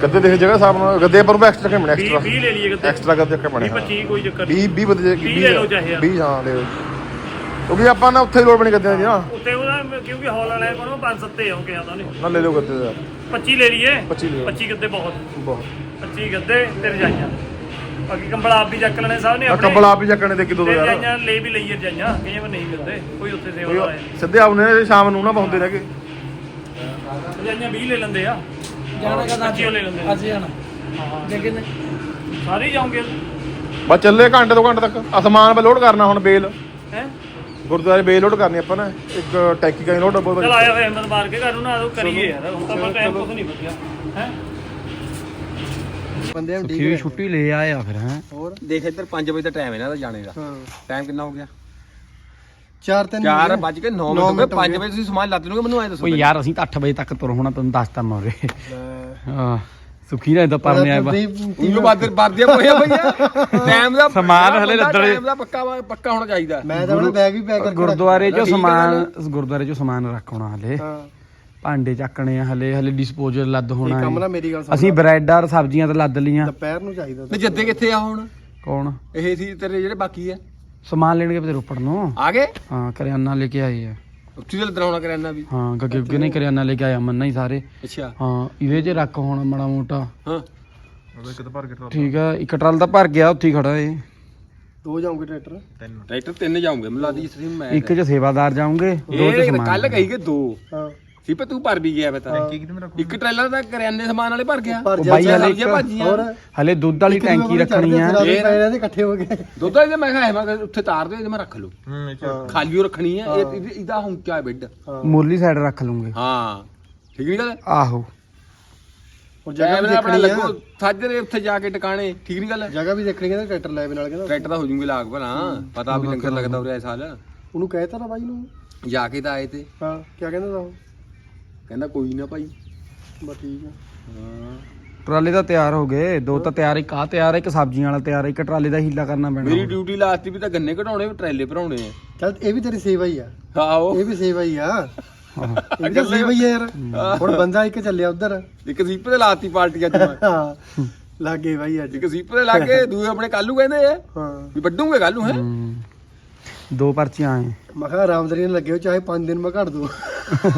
ਗੱਦੇ ਦੇ ਜਗ੍ਹਾ ਸਾਹਬ ਨਾਲ ਗੱਦੇ ਪਰ ਐਕਸਟਰਾ ਰੱਖਣੇ 20 ਐਕਸਟਰਾ 20 ਲੈ ਲਈਏ ਗੱਦੇ। ਐਕਸਟਰਾ ਗੱਦੇ ਰੱਖਣੇ ਬਣੇ 20 25 ਕੋਈ ਚੱਕਰ 20 20 ਬੰਦੇ ਵੀਹ ਲੈ ਲਓ ਚਾਹੇ ਆ। 20 ਹਾਂ ਲੈ ਲਓ। ਕਿਉਂਕਿ ਆਪਾਂ ਨਾ ਉੱਥੇ ਹੀ ਲੋੜ ਬਣੀ ਗੱਦੇ ਦੀ ਨਾ। ਉੱਤੇ ਉਹਦਾ ਕਿਉਂਕਿ ਹਾਲ ਵਾਲਾ ਕੋਲ ਪੰਜ ਸੱਤੇ ਹੋ ਗਿਆ ਤਾਂ ਉਹਨੇ। ਨਾ ਲੈ ਲਓ ਗੱਦੇ ਦਾ। 25 ਲੈ ਲਈਏ? 25 ਲੈ ਲਓ। 25 ਗੱਦੇ ਬਹੁਤ। ਬਹੁਤ। 25 ਗੱਦੇ ਤੇ ਰਜਾਈਆਂ ਬਾਕੀ ਕੰਬਲ ਆਪ ਵੀ ਚੱਕ ਲੈਣੇ ਸਭ ਨੇ ਆਪਣੇ। ਕੰਬਲ ਆਪ ਹੀ ਚੱਕਣੇ ਦੇ ਕਿਦੋਂ ਤੇ ਯਾਰ। ਰਜਾਈਆਂ ਲੈ ਵੀ ਲਈਏ ਰਜਾਈਆਂ ਕਈਆਂ ਵਾਰ ਨਹੀਂ ਮਿਲਦੇ ਕੋਈ ਉੱਥੇ ਕੋਈ ਸੇਵਾ ਆਏ ਸਿੱਧੇ ਆਉਨੇ ਨੇ ਸ਼ਾਮ ਨੂੰ ਨਾ ਬਹੁੰਦੇ ਰਹਿ ਕੇ। ਰਜਾਈਆਂ 20 ਲੈ ਲੈਂਦੇ ਆ। ਜਾਣਾ ਕਦਾ 25 ਲੈ ਲੈਂਦੇ। ਅੱਜ ਜਾਣਾ। ਜੇ ਕਿਨੇ ਸਾਰੇ ਹੀ ਜਾਓਗੇ? ਬਸ ਚੱਲੇ ਘੰਟੇ ਦੋ ਘੰਟੇ ਤੱਕ। ਅਸਮਾਨ 'ਤੇ ਲੋਡ ਕਰਨਾ ਹੁਣ ਬੇਲ। ਹੈ? ਗੁਰਦੁਆਰੇ ਬੇਲ ਲੋਡ ਕਰਨੀ ਆਪਾਂ ਨਾ ਇੱਕ ਟੈਂਕੀ ਦਾ ਲੋਡ ਬਹੁਤ ਚਲ ਆਇਆ ਹੋਇਆ ਹਿੰਮਤ ਮਾਰ ਕੇ ਘਰ ਨੂੰ ਨਾ ਉਹ ਕਰੀਏ ਯਾਰ। ਹੁਣ ਤਾਂ ਆਪਾਂ ਟਾਈਮ ਕੁਝ ਨਹੀਂ ਬਚਿਆ ਹੈ? ਬੰਦੇ ਨੂੰ ਕੀ ਛੁੱਟੀ ਲੈ ਆਇਆ ਫਿਰ ਹੈ। ਹੋਰ? ਦੇਖ ਇੱਧਰ 5 ਵਜੇ ਦਾ ਟਾਈਮ ਇਹਨਾਂ ਦਾ ਜਾਣੇ ਦਾ। ਹਾਂ। ਟਾਈਮ ਕਿੰਨਾ ਹੋ ਗਿਆ? 4 3 4 ਵੱਜ। ਕੇ 9 ਨੌ ਮਿੰਟ ਹੋ ਗਏ। ਮਿੰਟ 5 ਵਜੇ ਤੁਸੀਂ ਸਮਾਨ ਲੱਦ ਲਓਗੇ ਮੈਨੂੰ ਐ ਦੱਸੋ ਓਏ ਯਾਰ ਅਸੀਂ ਤਾਂ 8 ਵਜੇ ਤੱਕ ਤੁਰ ਹੋਣਾ ਤੈਨੂੰ ਦੱਸਤਾ ਮੈਂ ਉਰੇ ਹਾਂ ਸੁਖੀ ਨਾ ਇਦਾਂ ਪਰਨੇ ਆ। ਇਹਨੂੰ ਬਾਦਰ ਬਾਰਦੀਆਂ ਪੋਇਆ ਭਈਆ ਟਾਈਮ ਦਾ ਸਮਾਨ ਹਲੇ ਲੱਦਣੇ। ਟਾਈਮ ਦਾ ਪੱਕਾ ਪੱਕਾ ਹੋਣਾ ਚਾਹੀਦਾ। ਮੈਂ ਤਾਂ ਬੈਗ ਵੀ ਪੈਕ ਕਰਕੇ ਗੁਰਦੁਆਰੇ ਚੋਂ ਸਮਾਨ ਗੁਰਦੁਆਰੇ ਚੋਂ ਸਮਾਨ ਰੱਖਣਾ ਹਲੇ। ਹਾਂ। ਭਾਂਡੇ ਚੱਕਣੇ ਆ ਹਲੇ ਹਲੇ ਡਿਸਪੋਜ਼ਲ ਲੱਦ ਹੋਣਾ ਕੰਮ ਨਾ ਹੈ। ਮੇਰੀ ਗੱਲ ਸੁਣ ਅਸੀਂ ਬ੍ਰੈਡ ਔਰ ਸਬਜ਼ੀਆਂ ਤਾਂ ਲੱਦ ਲੀਆਂ ਦੁਪਹਿਰ ਨੂੰ ਚਾਹੀਦਾ ਤੇ ਜੱਦੇ ਕਿੱਥੇ ਆ ਹੁਣ? ਕੌਣ? ਇਹ ਸੀ ਤੇਰੇ ਜਿਹੜੇ ਬਾਕੀ ਆ। ਸਮਾਨ ਲੈਣਗੇ ਤੇ ਰੋਪੜ ਨੂੰ। ਆ ਗਏ? ਹਾਂ ਕਰਿਆਨਾ ਲੈ ਕੇ ਆਏ ਆ। ਉੱਥੇ ਦੇ ਦਰਾਉਣਾ ਕਰਿਆਨਾ ਵੀ। ਹਾਂ ਗੱਗੇ ਉੱਗੇ ਨਹੀਂ ਕਰਿਆਨਾ ਲੈ ਕੇ ਆਇਆ ਮੰਨਾ ਹੀ ਸਾਰੇ। ਅੱਛਾ। ਹਾਂ ਇਹਦੇ 'ਚ ਰੱਖ ਹੋਣਾ ਮਾੜਾ ਮੋਟਾ। ਹਾਂ। ਠੀਕ ਆ ਇੱਕ ਟਰਲ ਤਾਂ ਭਰ ਗਿਆ ਉੱਥੇ ਹੀ ਖੜਾ ਏ। ਦੋ ਜਾਉਂਗੇ ਟਰੈਕਟਰ? ਟਰੈਕਟਰ ਤਿੰਨ ਜਾਉਂਗੇ ਮੈਨੂੰ ਲੱਗਦੀ ਜਿਸ ਮੈਂ ਇੱਕ 'ਚ ਸੇਵਾਦਾਰ ਜਾਉਂਗੇ ਦੋ 'ਚ ਇਹ ਸਮਾਨ ਕੱਲ ਕਹੀ ਕਿ ਦੋ। ਹਾਂ। ਸੀ ਪਰ ਤੂੰ ਭਰ ਵੀ ਗਿਆ ਬਤਾ ਇੱਕ ਟ੍ਰੇਲਰ ਦਾ ਕਰਿਆਨੇ ਸਮਾਨ ਵਾਲੇ ਭਰ ਗਿਆ। ਉਹ ਬਾਈ ਹਲੇ ਭਾਜੀਆਂ ਹੋਰ। ਹਲੇ ਦੁੱਧ ਵਾਲੀ ਟੈਂਕੀ ਰੱਖਣੀ ਆ। ਇਹ ਪੈ ਰਹੇ ਇਕੱਠੇ ਹੋ ਗਏ। ਦੁੱਧ ਵਾਲੇ ਮੈਂ ਕਿਹਾ ਮੈਂ ਉੱਥੇ ਤਾਰ ਦੇ ਇਹਦੇ ਮੈਂ ਰੱਖ ਲੂ ਖਾਲੀ ਰੱਖਣੀ ਹੈ ਇਹ ਇਹਦਾ- ਇਹਦਾ ਹੁਣ ਕਿਆ ਬੈੱਡ ਮੁਰਲੀ ਸਾਈਡ ਰੱਖ ਲੂੰਗੇ। ਹਾਂ। ਠੀਕ ਨਹੀਂ ਗੱਲ? ਆਹੋ। ਔਰ ਜਗ੍ਹਾ ਵੀ ਆਪਣਾ ਦੇਖਣੀ ਆ। ਲੱਗੋ। ਸਾਜਰੇ ਉੱਥੇ ਜਾ ਕੇ ਟਿਕਾਣੇ। ਠੀਕ ਨਹੀਂ ਗੱਲ? ਜਗ੍ਹਾ ਵੀ ਦੇਖਣੀ ਕਹਿੰਦਾ ਟਰੈਕਟਰ ਲੈ ਨਾਲ ਕਹਿੰਦਾ ਟਰੈਕਟਰ ਤਾਂ ਹੋ ਜੂਗੇ ਲਾਗ ਭਲਾ। ਪਤਾ ਵੀ ਲੰਗਰ ਲੱਗਦਾ ਉਰੇ ਇਸ ਸਾਲ। ਉਹਨੂੰ ਕਹਿਤਾ ਨਾ ਬਾਈ ਨੂੰ। ਜਾ ਕੇ ਤਾਂ ਆਏ ਤੇ। ਹਾਂ ਕੀ ਕਹਿੰਦਾ ਤਾ ਉਹ? ਕਹਿੰਦਾ ਕੋਈ ਨਾ ਭਾਈ। ਬਸ ਠੀਕ ਆ। ਹਾਂ। ਟਰਾਲੇ ਤਾਂ ਤਿਆਰ ਹੋ ਗਏ ਦੋ ਤਾਂ ਤਿਆਰ ਇੱਕ ਆ ਤਿਆਰ ਇੱਕ ਸਬਜ਼ੀਆਂ ਵਾਲਾ ਤਿਆਰ ਇੱਕ ਟਰਾਲੇ ਦਾ ਹੀਲਾ ਕਰਨਾ ਪੈਣਾ। ਮੇਰੀ ਡਿਊਟੀ ਲਾਸਟ ਵੀ ਤਾਂ ਗੰਨੇ ਕਢਾਉਣੇ ਟਰੈਲੇ ਭਰਾਉਣੇ ਆ। ਚੱਲ ਇਹ ਵੀ ਤੇਰੀ ਸੇਵਾ ਹੀ ਆ। ਆਓ ਇਹ ਵੀ ਸੇਵਾ ਹੀ ਆ। ਇਹ ਵੀ ਤਾਂ ਸੇਵਾ ਹੀ ਆ ਯਾਰ। ਹੁਣ ਬੰਦਾ ਇੱਕ ਚੱਲਿਆ ਉਧਰ। ਇੱਕ ਸੀਪ ਤੇ ਲਾਤੀ ਪਾਰਟੀ ਅੱਜ ਮੈਂ। ਹਾਂ। ਲੱਗੇ ਬਾਈ ਅੱਜ। ਇੱਕ ਸੀਪ ਤੇ ਲਾ ਕੇ ਦੂਏ ਆਪਣੇ ਕੱਲੂ ਕਹਿੰਦੇ ਆ। ਹਾਂ। ਵੀ ਵੱਡੂਗੇ ਕੱਲੂ ਹੈ? ਹੂੰ। ਦੋ ਪਰਚੀਆਂ ਆਏ। ਮੈਂ ਕਿਹਾ ਆਰਾਮਦਾਰੀ ਨਾਲ ਲੱਗੇ ਹੋ ਚਾਹੇ 5 ਦਿਨ ਮੈਂ ਘੜ ਦੂੰ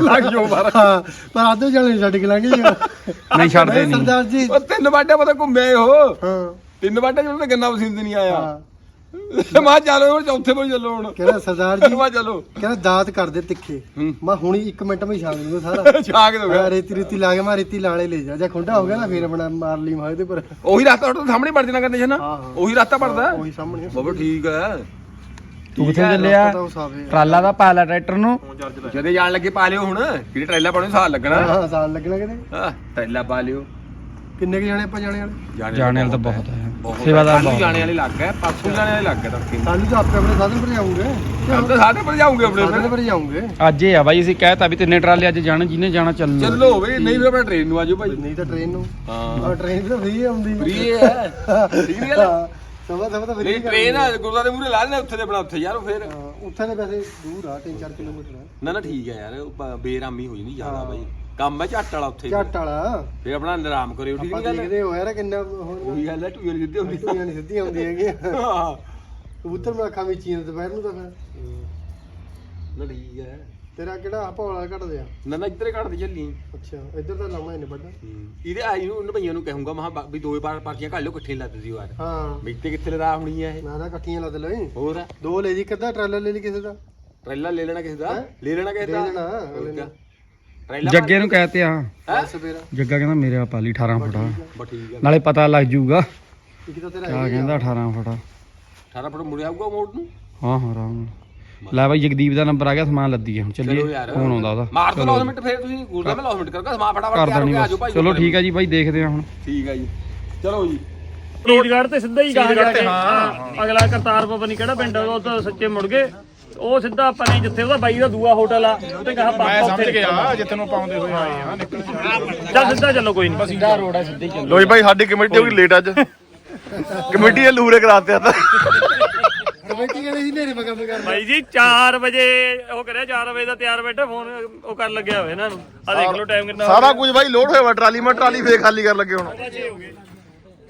ਲੱਗ ਜਾਓ ਹਾਂ। ਪਰ ਆਦੋ ਚੱਲ ਛੱਡ ਕੇ ਲੰਘ ਜਾ ਨਹੀਂ ਛੱਡਦੇ ਨਹੀਂ। ਸਰਦਾਰ ਜੀ। ਉਹ ਤਿੰਨ ਵਾਟੇ ਪਤਾ ਘੁੰਮੇ ਹੋ ਹਾਂ। ਤਿੰਨ ਵਾਟੇ ਜਦੋਂ ਗੰਨਾ ਪਸੰਦ ਨਹੀਂ ਆਇਆ। ਹਾਂ। ਮੈਂ ਕਿਹਾ ਚਲੋ ਹੁਣ ਚੌਥੇ ਕੋਲ ਚੱਲੋ ਹੁਣ। ਕਹਿੰਦਾ ਸਰਦਾਰ ਜੀ ਮੈਂ ਚਲੋ। ਕਹਿੰਦਾ ਦਾਤ ਕਰ ਦੇ ਤਿੱਖੇ। ਮੈਂ ਹੁਣੀ 1 ਮਿੰਟ ਵਿੱਚ ਛਾਣ ਦੂੰਗਾ ਸਾਰਾ। *laughs* ਛਾਗ ਦੋ ਮੈਂ ਰੇਤੀ ਰੇਤੀ ਲਾ ਕੇ ਮੈਂ ਰੇਤੀ ਲਾਲੇ ਲੈ ਜਾ। ਜੇ ਖੁੰਡਾ ਹੋ ਗਿਆ ਨਾ ਫੇਰ ਆਪਣਾ ਮਾਰ ਲਈ ਮਾਰ ਦੇ ਪਰ। ਉਹੀ ਰਸਤਾ ਤੁਹਾਡੇ ਸਾਹਮਣੇ ਪੜ ਜਾਣਾ ਕਰਨੇ ਨਾ? ਹਾਂ, ਹਾਂ। ਉਹੀ ਰਸਤਾ ਪੜਦਾ। ਉਹੀ ਸਾਹਮਣੇ। ਬਾਬਾ ਠੀਕ ਹੈ। ਤੂੰ ਕਿੱਥੇ ਚੱਲਿਆ? ਤਾਂ ਟਰਾਲਾ ਦਾ ਪਾ ਲੈ ਟਰੈਕਟਰ ਨੂੰ। ਜਦੇ ਜਾਣ ਲੱਗੇ ਪਾ ਲਿਓ ਹੁਣ ਕਿਹੜੇ ਟਰੈਲਾ ਪਾਉਣੇ ਸਾਲ ਲੱਗਣਾ। ਹਾਂ ਸਾਲ ਲੱਗਣਾ ਕਿਤੇ। ਹਾਂ ਟਰੈਲਾ ਪਾ ਲਿਓ। ਕਿੰਨੇ ਕੁ ਜਾਣੇ ਆਪਾਂ ਜਾਣੇ ਵਾਲੇ? ਜਾਣੇ ਵਾਲਾ ਤਾਂ ਬਹੁਤ ਹੈ। ਸੇਵਾਦਾਰ ਬਹੁਤ ਜਾਣੇ ਵਾਲੇ ਲੱਗ ਗਏ ਪਾਸੋਂ ਜਾਣੇ ਵਾਲੇ ਲੱਗ ਗਏ ਤੜਕੇ ਸਾਨੂੰ ਤਾਂ ਆਪੇ ਆਪਣੇ ਸਾਧਨ ਪਰ ਜਾਉਂਗੇ ਤਾਂ ਸਾਡੇ ਪਰ ਜਾਉਂਗੇ ਆਪਣੇ ਸਾਧਨ ਫਿਰ। ਪਰ ਜਾਉਂਗੇ ਅੱਜ ਇਹ ਆ ਬਾਈ ਅਸੀਂ ਕਹਿਤਾ ਵੀ ਤਿੰਨੇ ਟਰਾਲੇ ਅੱਜ ਜਾਣ ਜਿਹਨੇ ਜਾਣਾ ਚੱਲੋ ਚੱਲੋ ਵੀ ਨਹੀਂ ਫਿਰ ਆਪਣਾ ਟ੍ਰੇਨ ਨੂੰ ਆਜੋ ਭਾਈ ਨਹੀਂ ਤਾਂ ਟ੍ਰੇਨ ਨੂੰ। ਹਾਂ। ਟ੍ਰੇਨ ਤਾਂ ਫ੍ਰੀ ਆਉਂਦੀ ਫ੍ਰੀ ਹੈ। ਠੀਕ ਨਹੀਂ ਗੱਲ ਸਵਾ ਸਵਾ ਤਾਂ ਫ੍ਰੀ ਨਹੀਂ ਟ੍ਰੇਨ ਆ ਗੁਰਦਾਰੇ ਮੂਰੇ ਲਾ ਦੇਣਾ ਉੱਥੇ ਦੇ ਆਪਣਾ ਉੱਥੇ ਯਾਰ ਉਹ ਫਿਰ ਉੱਥੇ ਦੇ ਵੈਸੇ ਦੂਰ ਆ 3-4 ਕਿਲੋਮੀਟਰ ਆ। ਨਾ ਨਾ ਠੀਕ ਹੈ ਯਾਰ ਬ- ਬੇਰਾਮੀ ਹੋ ਜਣੀ ਜ਼ਿਆਦਾ ਬਾਈ। ਕੰਮ ਹੈ ਝੱਟ ਵਾਲਾ ਉੱਥੇ। ਝੱਟ ਵਾਲਾ। ਫਿਰ ਆਪਣਾ ਆਰਾਮ ਕਰਿਓ ਠੀਕ ਆਪਾਂ ਨਹੀਂ ਗੱਲ? ਦੇਖਦੇ ਹੋ ਯਾਰ ਕਿੰਨਾ ਹੁਣ ਉਹੀ ਗੱਲ ਹੈ ਟੂਏ ਜਿੱਦੇ ਹੁੰਦੀ ਟੁੱਟੀਆਂ ਨਹੀਂ ਸਿੱਧੀਆਂ ਹੁੰਦੀਆਂ ਹੈਗੀਆਂ। ਹਾਂ। ਕਬੂਤਰ ਮੈਂ ਅੱਖਾਂ ਵਿੱਚ ਹੀ ਨੇ ਦੁਪਹਿਰ ਨੂੰ ਤਾਂ ਫਿਰ। ਨਾ ਠੀਕ ਹੈ ਤੇਰਾ ਕਿਹੜਾ ਭੌਲਾ ਘਟਦੇ ਆ? ਨਾ ਨਾ ਇੱਧਰੇ ਕੱਢ ਦੇ ਚੱਲੀ। ਅੱਛਾ ਇੱਧਰ ਤਾਂ ਲਾਉਣਾ ਇਹਨੇ ਵੱਡਾ। ਇਹਦੇ ਆਈ ਨੂੰ ਉਹਨਾਂ ਭਈਆਂ ਨੂੰ ਕਹੂੰਗਾ ਮਹਾ ਵੀ ਦੋਏ ਪਾਰ ਪਾਰਟੀਆਂ ਕੱਢ ਲਿਓ ਇਕੱਠੇ ਲੱਦ ਦਿਓ ਯਾਰ ਹਾਂ। ਮਿੱਤੇ ਕਿੱਥੇ ਲਦਾ ਹੋਣੀ ਹੈ ਇਹ? ਮੈਂ ਤਾਂ ਇਕੱਠੀਆਂ ਲੱਦ ਲਈ। ਹੋਰ? ਦੋ ਲੈ ਜੀ ਕਿੱਦਾਂ? ਟਰਾਲਾ ਲੈ ਲਈ ਕਿਸੇ ਦਾ? ਟਰੇਲਾ ਲੈ ਲੈਣਾ ਕਿਸੇ ਦਾ? ਲੈ ਲੈਣਾ ਕਿਸੇ ਦਾ ਲੈ ਲੈਣਾ। ਟਰੇਲਾ ਜੱਗੇ ਨੂੰ ਕਹਿਤੇ ਆ। ਹੈ? ਸਵੇਰਾ ਜੱਗਾ ਕਹਿੰਦਾ ਮੇਰੇ ਆ ਪਾਲੀ 18 ਫੁੱਟਾ ਬਾ ਠੀਕ ਹੈ ਨਾਲੇ ਪਤਾ ਲੱਗ ਜੂਗਾ ਇੱਕ ਤਾਂ ਤੇਰਾ ਕਿਆ ਕਹਿੰਦਾ 18 ਫੁੱਟਾ 18 ਫੁੱਟ ਮੁੜਿਆ ਆਊਗਾ ਮੋੜ ਨੂੰ? ਹਾਂ ਹਾਂ ਆਰਾਮ ਨਾਲ। ਲੈ ਬਾਈ ਜਗਦੀਪ ਦਾ ਨੰਬਰ ਆ ਗਿਆ ਸਮਾਨ ਲੱਦੀਏ ਹੁਣ ਚਲੋ ਚੱਲੀਏ ਯਾਰ। ਫੋਨ ਆਉਂਦਾ ਉਹਦਾ। ਮਾਰ ਦੋ 9 ਮਿੰਟ ਫੇਰ ਤੁਸੀਂ ਗੁਰਦਾ ਮੈਂ 9 ਮਿੰਟ ਕਰਗਾ ਸਮਾਂ ਫਟਾਫਟ ਕਰ ਤਿਆਰ ਹੋ ਕੇ ਆਜੋ ਭਾਈ ਚਲੋ ਠੀਕ ਆ ਜੀ ਬਾਈ ਦੇਖਦੇ ਆ ਹੁਣ। ਠੀਕ ਹੈ ਜੀ। ਚਲੋ ਜੀ। ਰੋਡਗੜ ਤੇ ਸਿੱਧਾ ਹੀ ਗਾ ਜਾ ਕੇ ਹਾਂ। ਅਗਲਾ ਕਰਤਾਰ ਪਤਾ ਨਹੀਂ ਕਿਹੜਾ ਪਿੰਡ ਆ, ਉਹ ਤਾਂ ਸੱਚੇ ਮੁੜ ਗਏ। ਉਹ ਸਿੱਧਾ ਆਪਾਂ ਨੇ ਜਿੱਥੇ ਉਹਦਾ ਬਾਈ ਦਾ ਦੂਆ ਹੋਟਲ ਆ ਉੱਤੇ ਕਹਾ ਪਾਪਾ ਉੱਥੇ ਗਿਆ ਜਿੱਥੇ ਨੂੰ ਪਾਉਂਦੇ ਹੋਏ ਆਏ ਆ ਨਿਕਲ ਚੱਲ ਸਿੱਧਾ ਚੱਲੋ ਕੋਈ ਨਹੀਂ ਸਿੱਧਾ ਰੋਡ ਆ ਸਿੱਧਾ ਹੀ ਚੱਲ। ਲੋ ਜੀ ਭਾਈ ਸਾਡੀ ਕਮੇਟੀ ਹੋ ਗਈ ਲੇਟ ਅੱਜ। ਕਮੇਟੀ ਇਹ ਲੂਰੇ ਕਰਾਤੇ ਆ ਤਾਂ। ਕਮੇਟੀ ਕਹਿੰਦੇ ਸੀ ਨੇਰੇ ਮਗਮ ਕਰ ਬਾਈ ਜੀ 4 ਵਜੇ ਉਹ ਕਰਿਆ 4 ਵਜੇ ਦਾ ਤਿਆਰ ਬੈਠਾ ਫੋਨ ਉਹ ਕਰਨ ਲੱਗਿਆ ਹੋਇਆ ਇਹਨਾਂ ਨੂੰ। ਆ ਦੇਖ ਲਓ ਟਾਈਮ ਕਿੰਨਾ ਸਾਰਾ ਕੁਝ ਭਾਈ ਲੋਡ ਹੋਇਆ ਵਾ ਟਰਾਲੀ ਮੈਂ ਟਰਾਲੀ ਫੇਰ ਖਾਲੀ ਕਰਨ ਲੱਗੇ ਹੁਣ।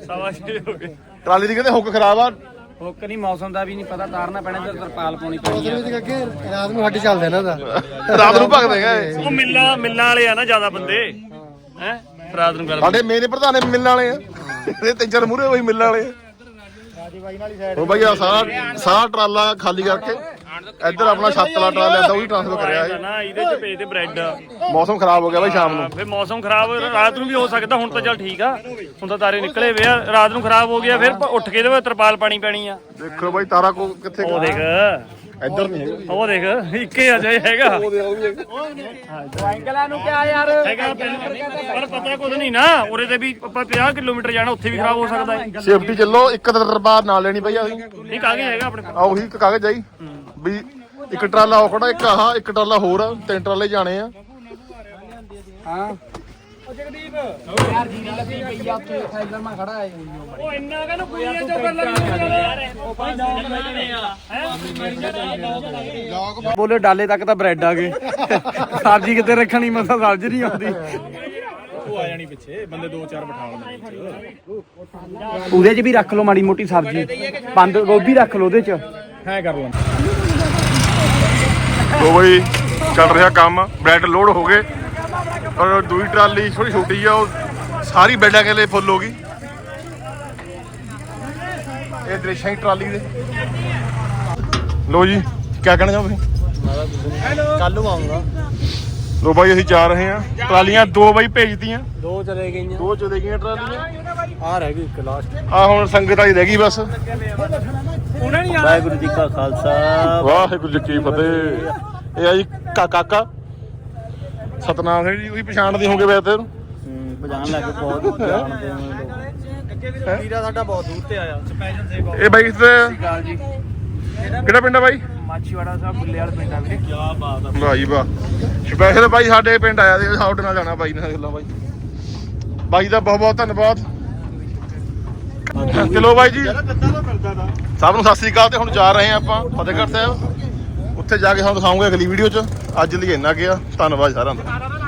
ਸਵਾ ਛੇ ਹੋ ਗਏ। ਟਰਾਲੀ ਦੀ ਕਹਿੰਦੇ ਹੁੱਕ ਖਰਾਬ ਆ। ਹੁੱਕ ਨਹੀਂ ਮੌਸਮ ਦਾ ਵੀ ਨਹੀਂ ਪਤਾ ਤਾਰਨਾ ਪੈਣਾ ਤੇ ਤਰਪਾਲ ਪਾਉਣੀ ਪੈਣੀ ਉਹਦੇ ਵਿੱਚ ਅੱਗੇ ਰਾਤ ਨੂੰ ਹੱਡ ਚੱਲਦਾ ਇਹਨਾਂ ਦਾ। ਰਾਤ ਨੂੰ ਭਗਦੇ ਗਏ ਉਹ ਮਿੱਲਾਂ ਮਿੱਲਾਂ ਵਾਲੇ ਆ ਨਾ ਜ਼ਿਆਦਾ ਬੰਦੇ। ਹੈ? ਰਾਤ ਨੂੰ ਗੱਲ ਸਾਡੇ ਮੇਰੇ ਪ੍ਰਧਾਨੇ ਮਿਲਣ ਵਾਲੇ ਆ। ਇਹ ਤਿੰਨ ਚਾਰ ਮੂਰੇ ਹੋਈ ਮਿਲਣ ਵਾਲੇ ਆ। ਉਹ ਭਾਈ ਆ ਸਾਰਾ ਸਾਰਾ ਟਰਾਲਾ ਖਾਲੀ ਕਰਕੇ ਇੱਧਰ ਆਪਣਾ ਛੱਤ ਵਾਲਾ ਟਰਾਲਾ ਏਦਾਂ ਉਹ ਵੀ ਟ੍ਰਾਂਸਫਰ ਕਰਿਆ ਇਹ। ਨਾ ਇਹਦੇ ਚ ਭੇਜ ਦੇ ਬ੍ਰੈਡ ਮੌਸਮ ਖਰਾਬ ਹੋ ਗਿਆ ਭਾਈ ਸ਼ਾਮ ਨੂੰ। ਫਿਰ ਮੌਸਮ ਖਰਾਬ ਰਾਤ ਨੂੰ ਵੀ ਹੋ ਸਕਦਾ ਹੁਣ ਤਾਂ ਚੱਲ ਠੀਕ ਆ। ਹੁਣ ਤਾਂ ਤਾਰੇ ਨਿਕਲੇ ਵੇ ਆ ਰਾਤ ਨੂੰ ਖਰਾਬ ਹੋ ਗਿਆ ਫਿਰ ਉੱਠ ਕੇ ਇਹਦੇ ਵਿੱਚ ਤਰਪਾਲ ਪਾਣੀ ਪੈਣੀ ਆ। ਦੇਖੋ ਭਾਈ ਤਾਰਾ ਕੋ ਕਿੱਥੇ ਉਹ ਦੇਖ। ਇੱਧਰ ਨਹੀਂ ਹੈਗਾ। ਉਹ ਦੇਖ ਇੱਕੇ ਅਜੇ ਹੈਗਾ। ਅੰਕਲਾਂ ਨੂੰ ਕਿਹਾ ਯਾਰ। ਹੈਗਾ ਪਰ ਪਤਾ ਕੁਝ ਨਹੀਂ ਨਾ ਉਰੇ ਤੇ ਵੀ ਆਪਾਂ 50 ਕਿਲੋਮੀਟਰ ਜਾਣਾ ਉੱਥੇ ਵੀ ਖਰਾਬ ਹੋ ਸਕਦਾ ਹੈ। ਸੇਫਟੀ ਚੱਲੋ ਇੱਕ ਤਰਪਾਲ ਨਾਲ ਲੈਣੀ ਪਈ ਅਸੀਂ। ਨਹੀਂ ਕਾਗੇ ਹੈਗਾ ਆਪਣੇ ਕੋਲ। ਆ ਉਹੀ ਇੱਕ ਕਾਗਜ਼ ਆਈ ਵੀ ਇੱਕ ਟਰਾਲਾ ਉਹ ਖੜਾ ਇੱਕ ਆਹ ਇੱਕ ਟਰਾਲਾ ਹੋਰ ਆ ਤਿੰਨ ਟਰਾਲੇ ਜਾਣੇ ਆ। ਹਾਂ। ਯਾਰ ਜੀਰੀ ਲੱਗੀ ਪਈ ਆ? ਉੱਥੇ ਟਾਈਗਰ ਮੈਂ ਖੜਾ ਹੈ। ਉਹ ਇੰਨਾ ਕਹਿੰਦਾ ਕੁੜੀਆਂ ਚੋਂ ਕਰ ਲੱਗੀ ਬੋਲੇ ਡਾਲੇ ਤੱਕ ਤਾਂ ਬ੍ਰੈਡ ਆ ਗਏ। ਸਬਜ਼ੀ ਕਿੱਥੇ ਰੱਖਣੀ ਮਸਾ ਸਬਜ਼ੀ ਨਹੀਂ ਆਉਂਦੀ। ਉਹਦੇ 'ਚ ਵੀ ਰੱਖ ਲਓ ਮਾੜੀ ਮੋਟੀ ਸਬਜ਼ੀ। ਬੰਦ ਗੋਭੀ ਰੱਖ ਲਓ ਉਹਦੇ 'ਚ। ਲੋ ਬਈ ਚੱਲ ਰਿਹਾ ਕੰਮ। ਬ੍ਰੈਡ ਲੋਡ ਹੋ ਗਏ। ਔਰ ਦੂਈ ਟਰਾਲੀ ਛੋਟੀ ਛੋਟੀ ਆ ਉਹ ਸਾਰੀ ਬੈਡਾਂ ਕੇ ਲਈ ਫੁੱਲ ਹੋ ਗਈ। ਇਹ ਦ੍ਰਿਸ਼ਾਂ ਹੀ ਟਰਾਲੀ ਦੇ। ਲੋ ਜੀ ਕੀ ਕਹਿਣਾ ਚਾਹੋ ਤੁਸੀਂ ਕੱਲ ਨੂੰ ਆਉਂਗਾ ਲੋ ਬਾਈ ਅਸੀਂ ਜਾ ਰਹੇ ਹਾਂ। ਟਰਾਲੀਆਂ ਦੋ ਬਾਈ ਭੇਜਤੀਆਂ। ਦੋ ਚਲੇ ਗਈਆਂ। ਦੋ ਚਲੇ ਗਈਆਂ ਟਰਾਲੀਆਂ। ਆ ਰਹਿ ਗਈ ਇੱਕ ਲਾਸਟ ਆ ਹੁਣ ਸੰਗਤ ਆਈ ਰਹਿ ਗਈ ਬਸ। ਵਾਹਿਗੁਰੂ ਜੀ ਕਾ ਖਾਲਸਾ। ਵਾਹਿਗੁਰੂ ਜੀ ਕੀ ਫਤਿਹ। ਇਹ ਆ ਜੀ ਕਾਕਾ। ਸਤਨਾਮ ਸਿੰਘ ਜੀ ਤੁਸੀਂ ਪਛਾਣਦੇ ਹੋਗੇ ਵੈਸੇ ਇਹਨੂੰ? ਪਜਾਣ ਲੱਗ ਬਹੁਤ ਜਾਣਦੇ ਹਾਂ? ਵੀਰਾ ਸਾਡਾ ਬਹੁਤ ਦੂਰ ਤੇ ਆਇਆ। ਸਪੈਸ਼ਲ ਸੇਵਾ ਇਹ ਬਾਈ ਕਿਤੇ ਗਾਲ ਜੀ। ਕਿਹੜਾ ਪਿੰਡ ਆ ਬਾਈ? ਮਾਛੀਵਾੜਾ ਸਾਹਿਬ ਬੁੱਲੇ ਵਾਲੇ ਪਿੰਡ ਆ ਵੀਰੇ। ਕੀ ਬਾਤ ਆ। ਵਾਹ ਜੀ ਵਾਹ। ਸਪੈਸ਼ਲ ਬਾਈ ਸਾਡੇ ਪਿੰਡ ਆਇਆ ਸੀ ਸਾਡੇ ਨਾਲ ਜਾਣਾ ਬਾਈ ਨਾਲ ਗੱਲਾਂ ਬਾਈ। ਬਾਈ ਦਾ ਬਹੁਤ ਬਹੁਤ ਧੰਨਵਾਦ। ਚਲੋ ਬਾਈ ਜੀ। ਸਭ ਨੂੰ ਸਤਿ ਸ੍ਰੀ ਅਕਾਲ ਤੇ ਹੁਣ ਜਾ ਰਹੇ ਆਪਾਂ ਫਤਿਹਗੜ੍ਹ ਸਾਹਿਬ। ਉੱਥੇ ਜਾ ਕੇ ਤੁਹਾਨੂੰ ਦਿਖਾਉਂਗੇ ਅਗਲੀ ਵੀਡੀਓ 'ਚ। ਅੱਜ ਲਈ ਇੰਨਾ ਗਿਆ। ਧੰਨਵਾਦ ਸਾਰਿਆਂ ਦਾ।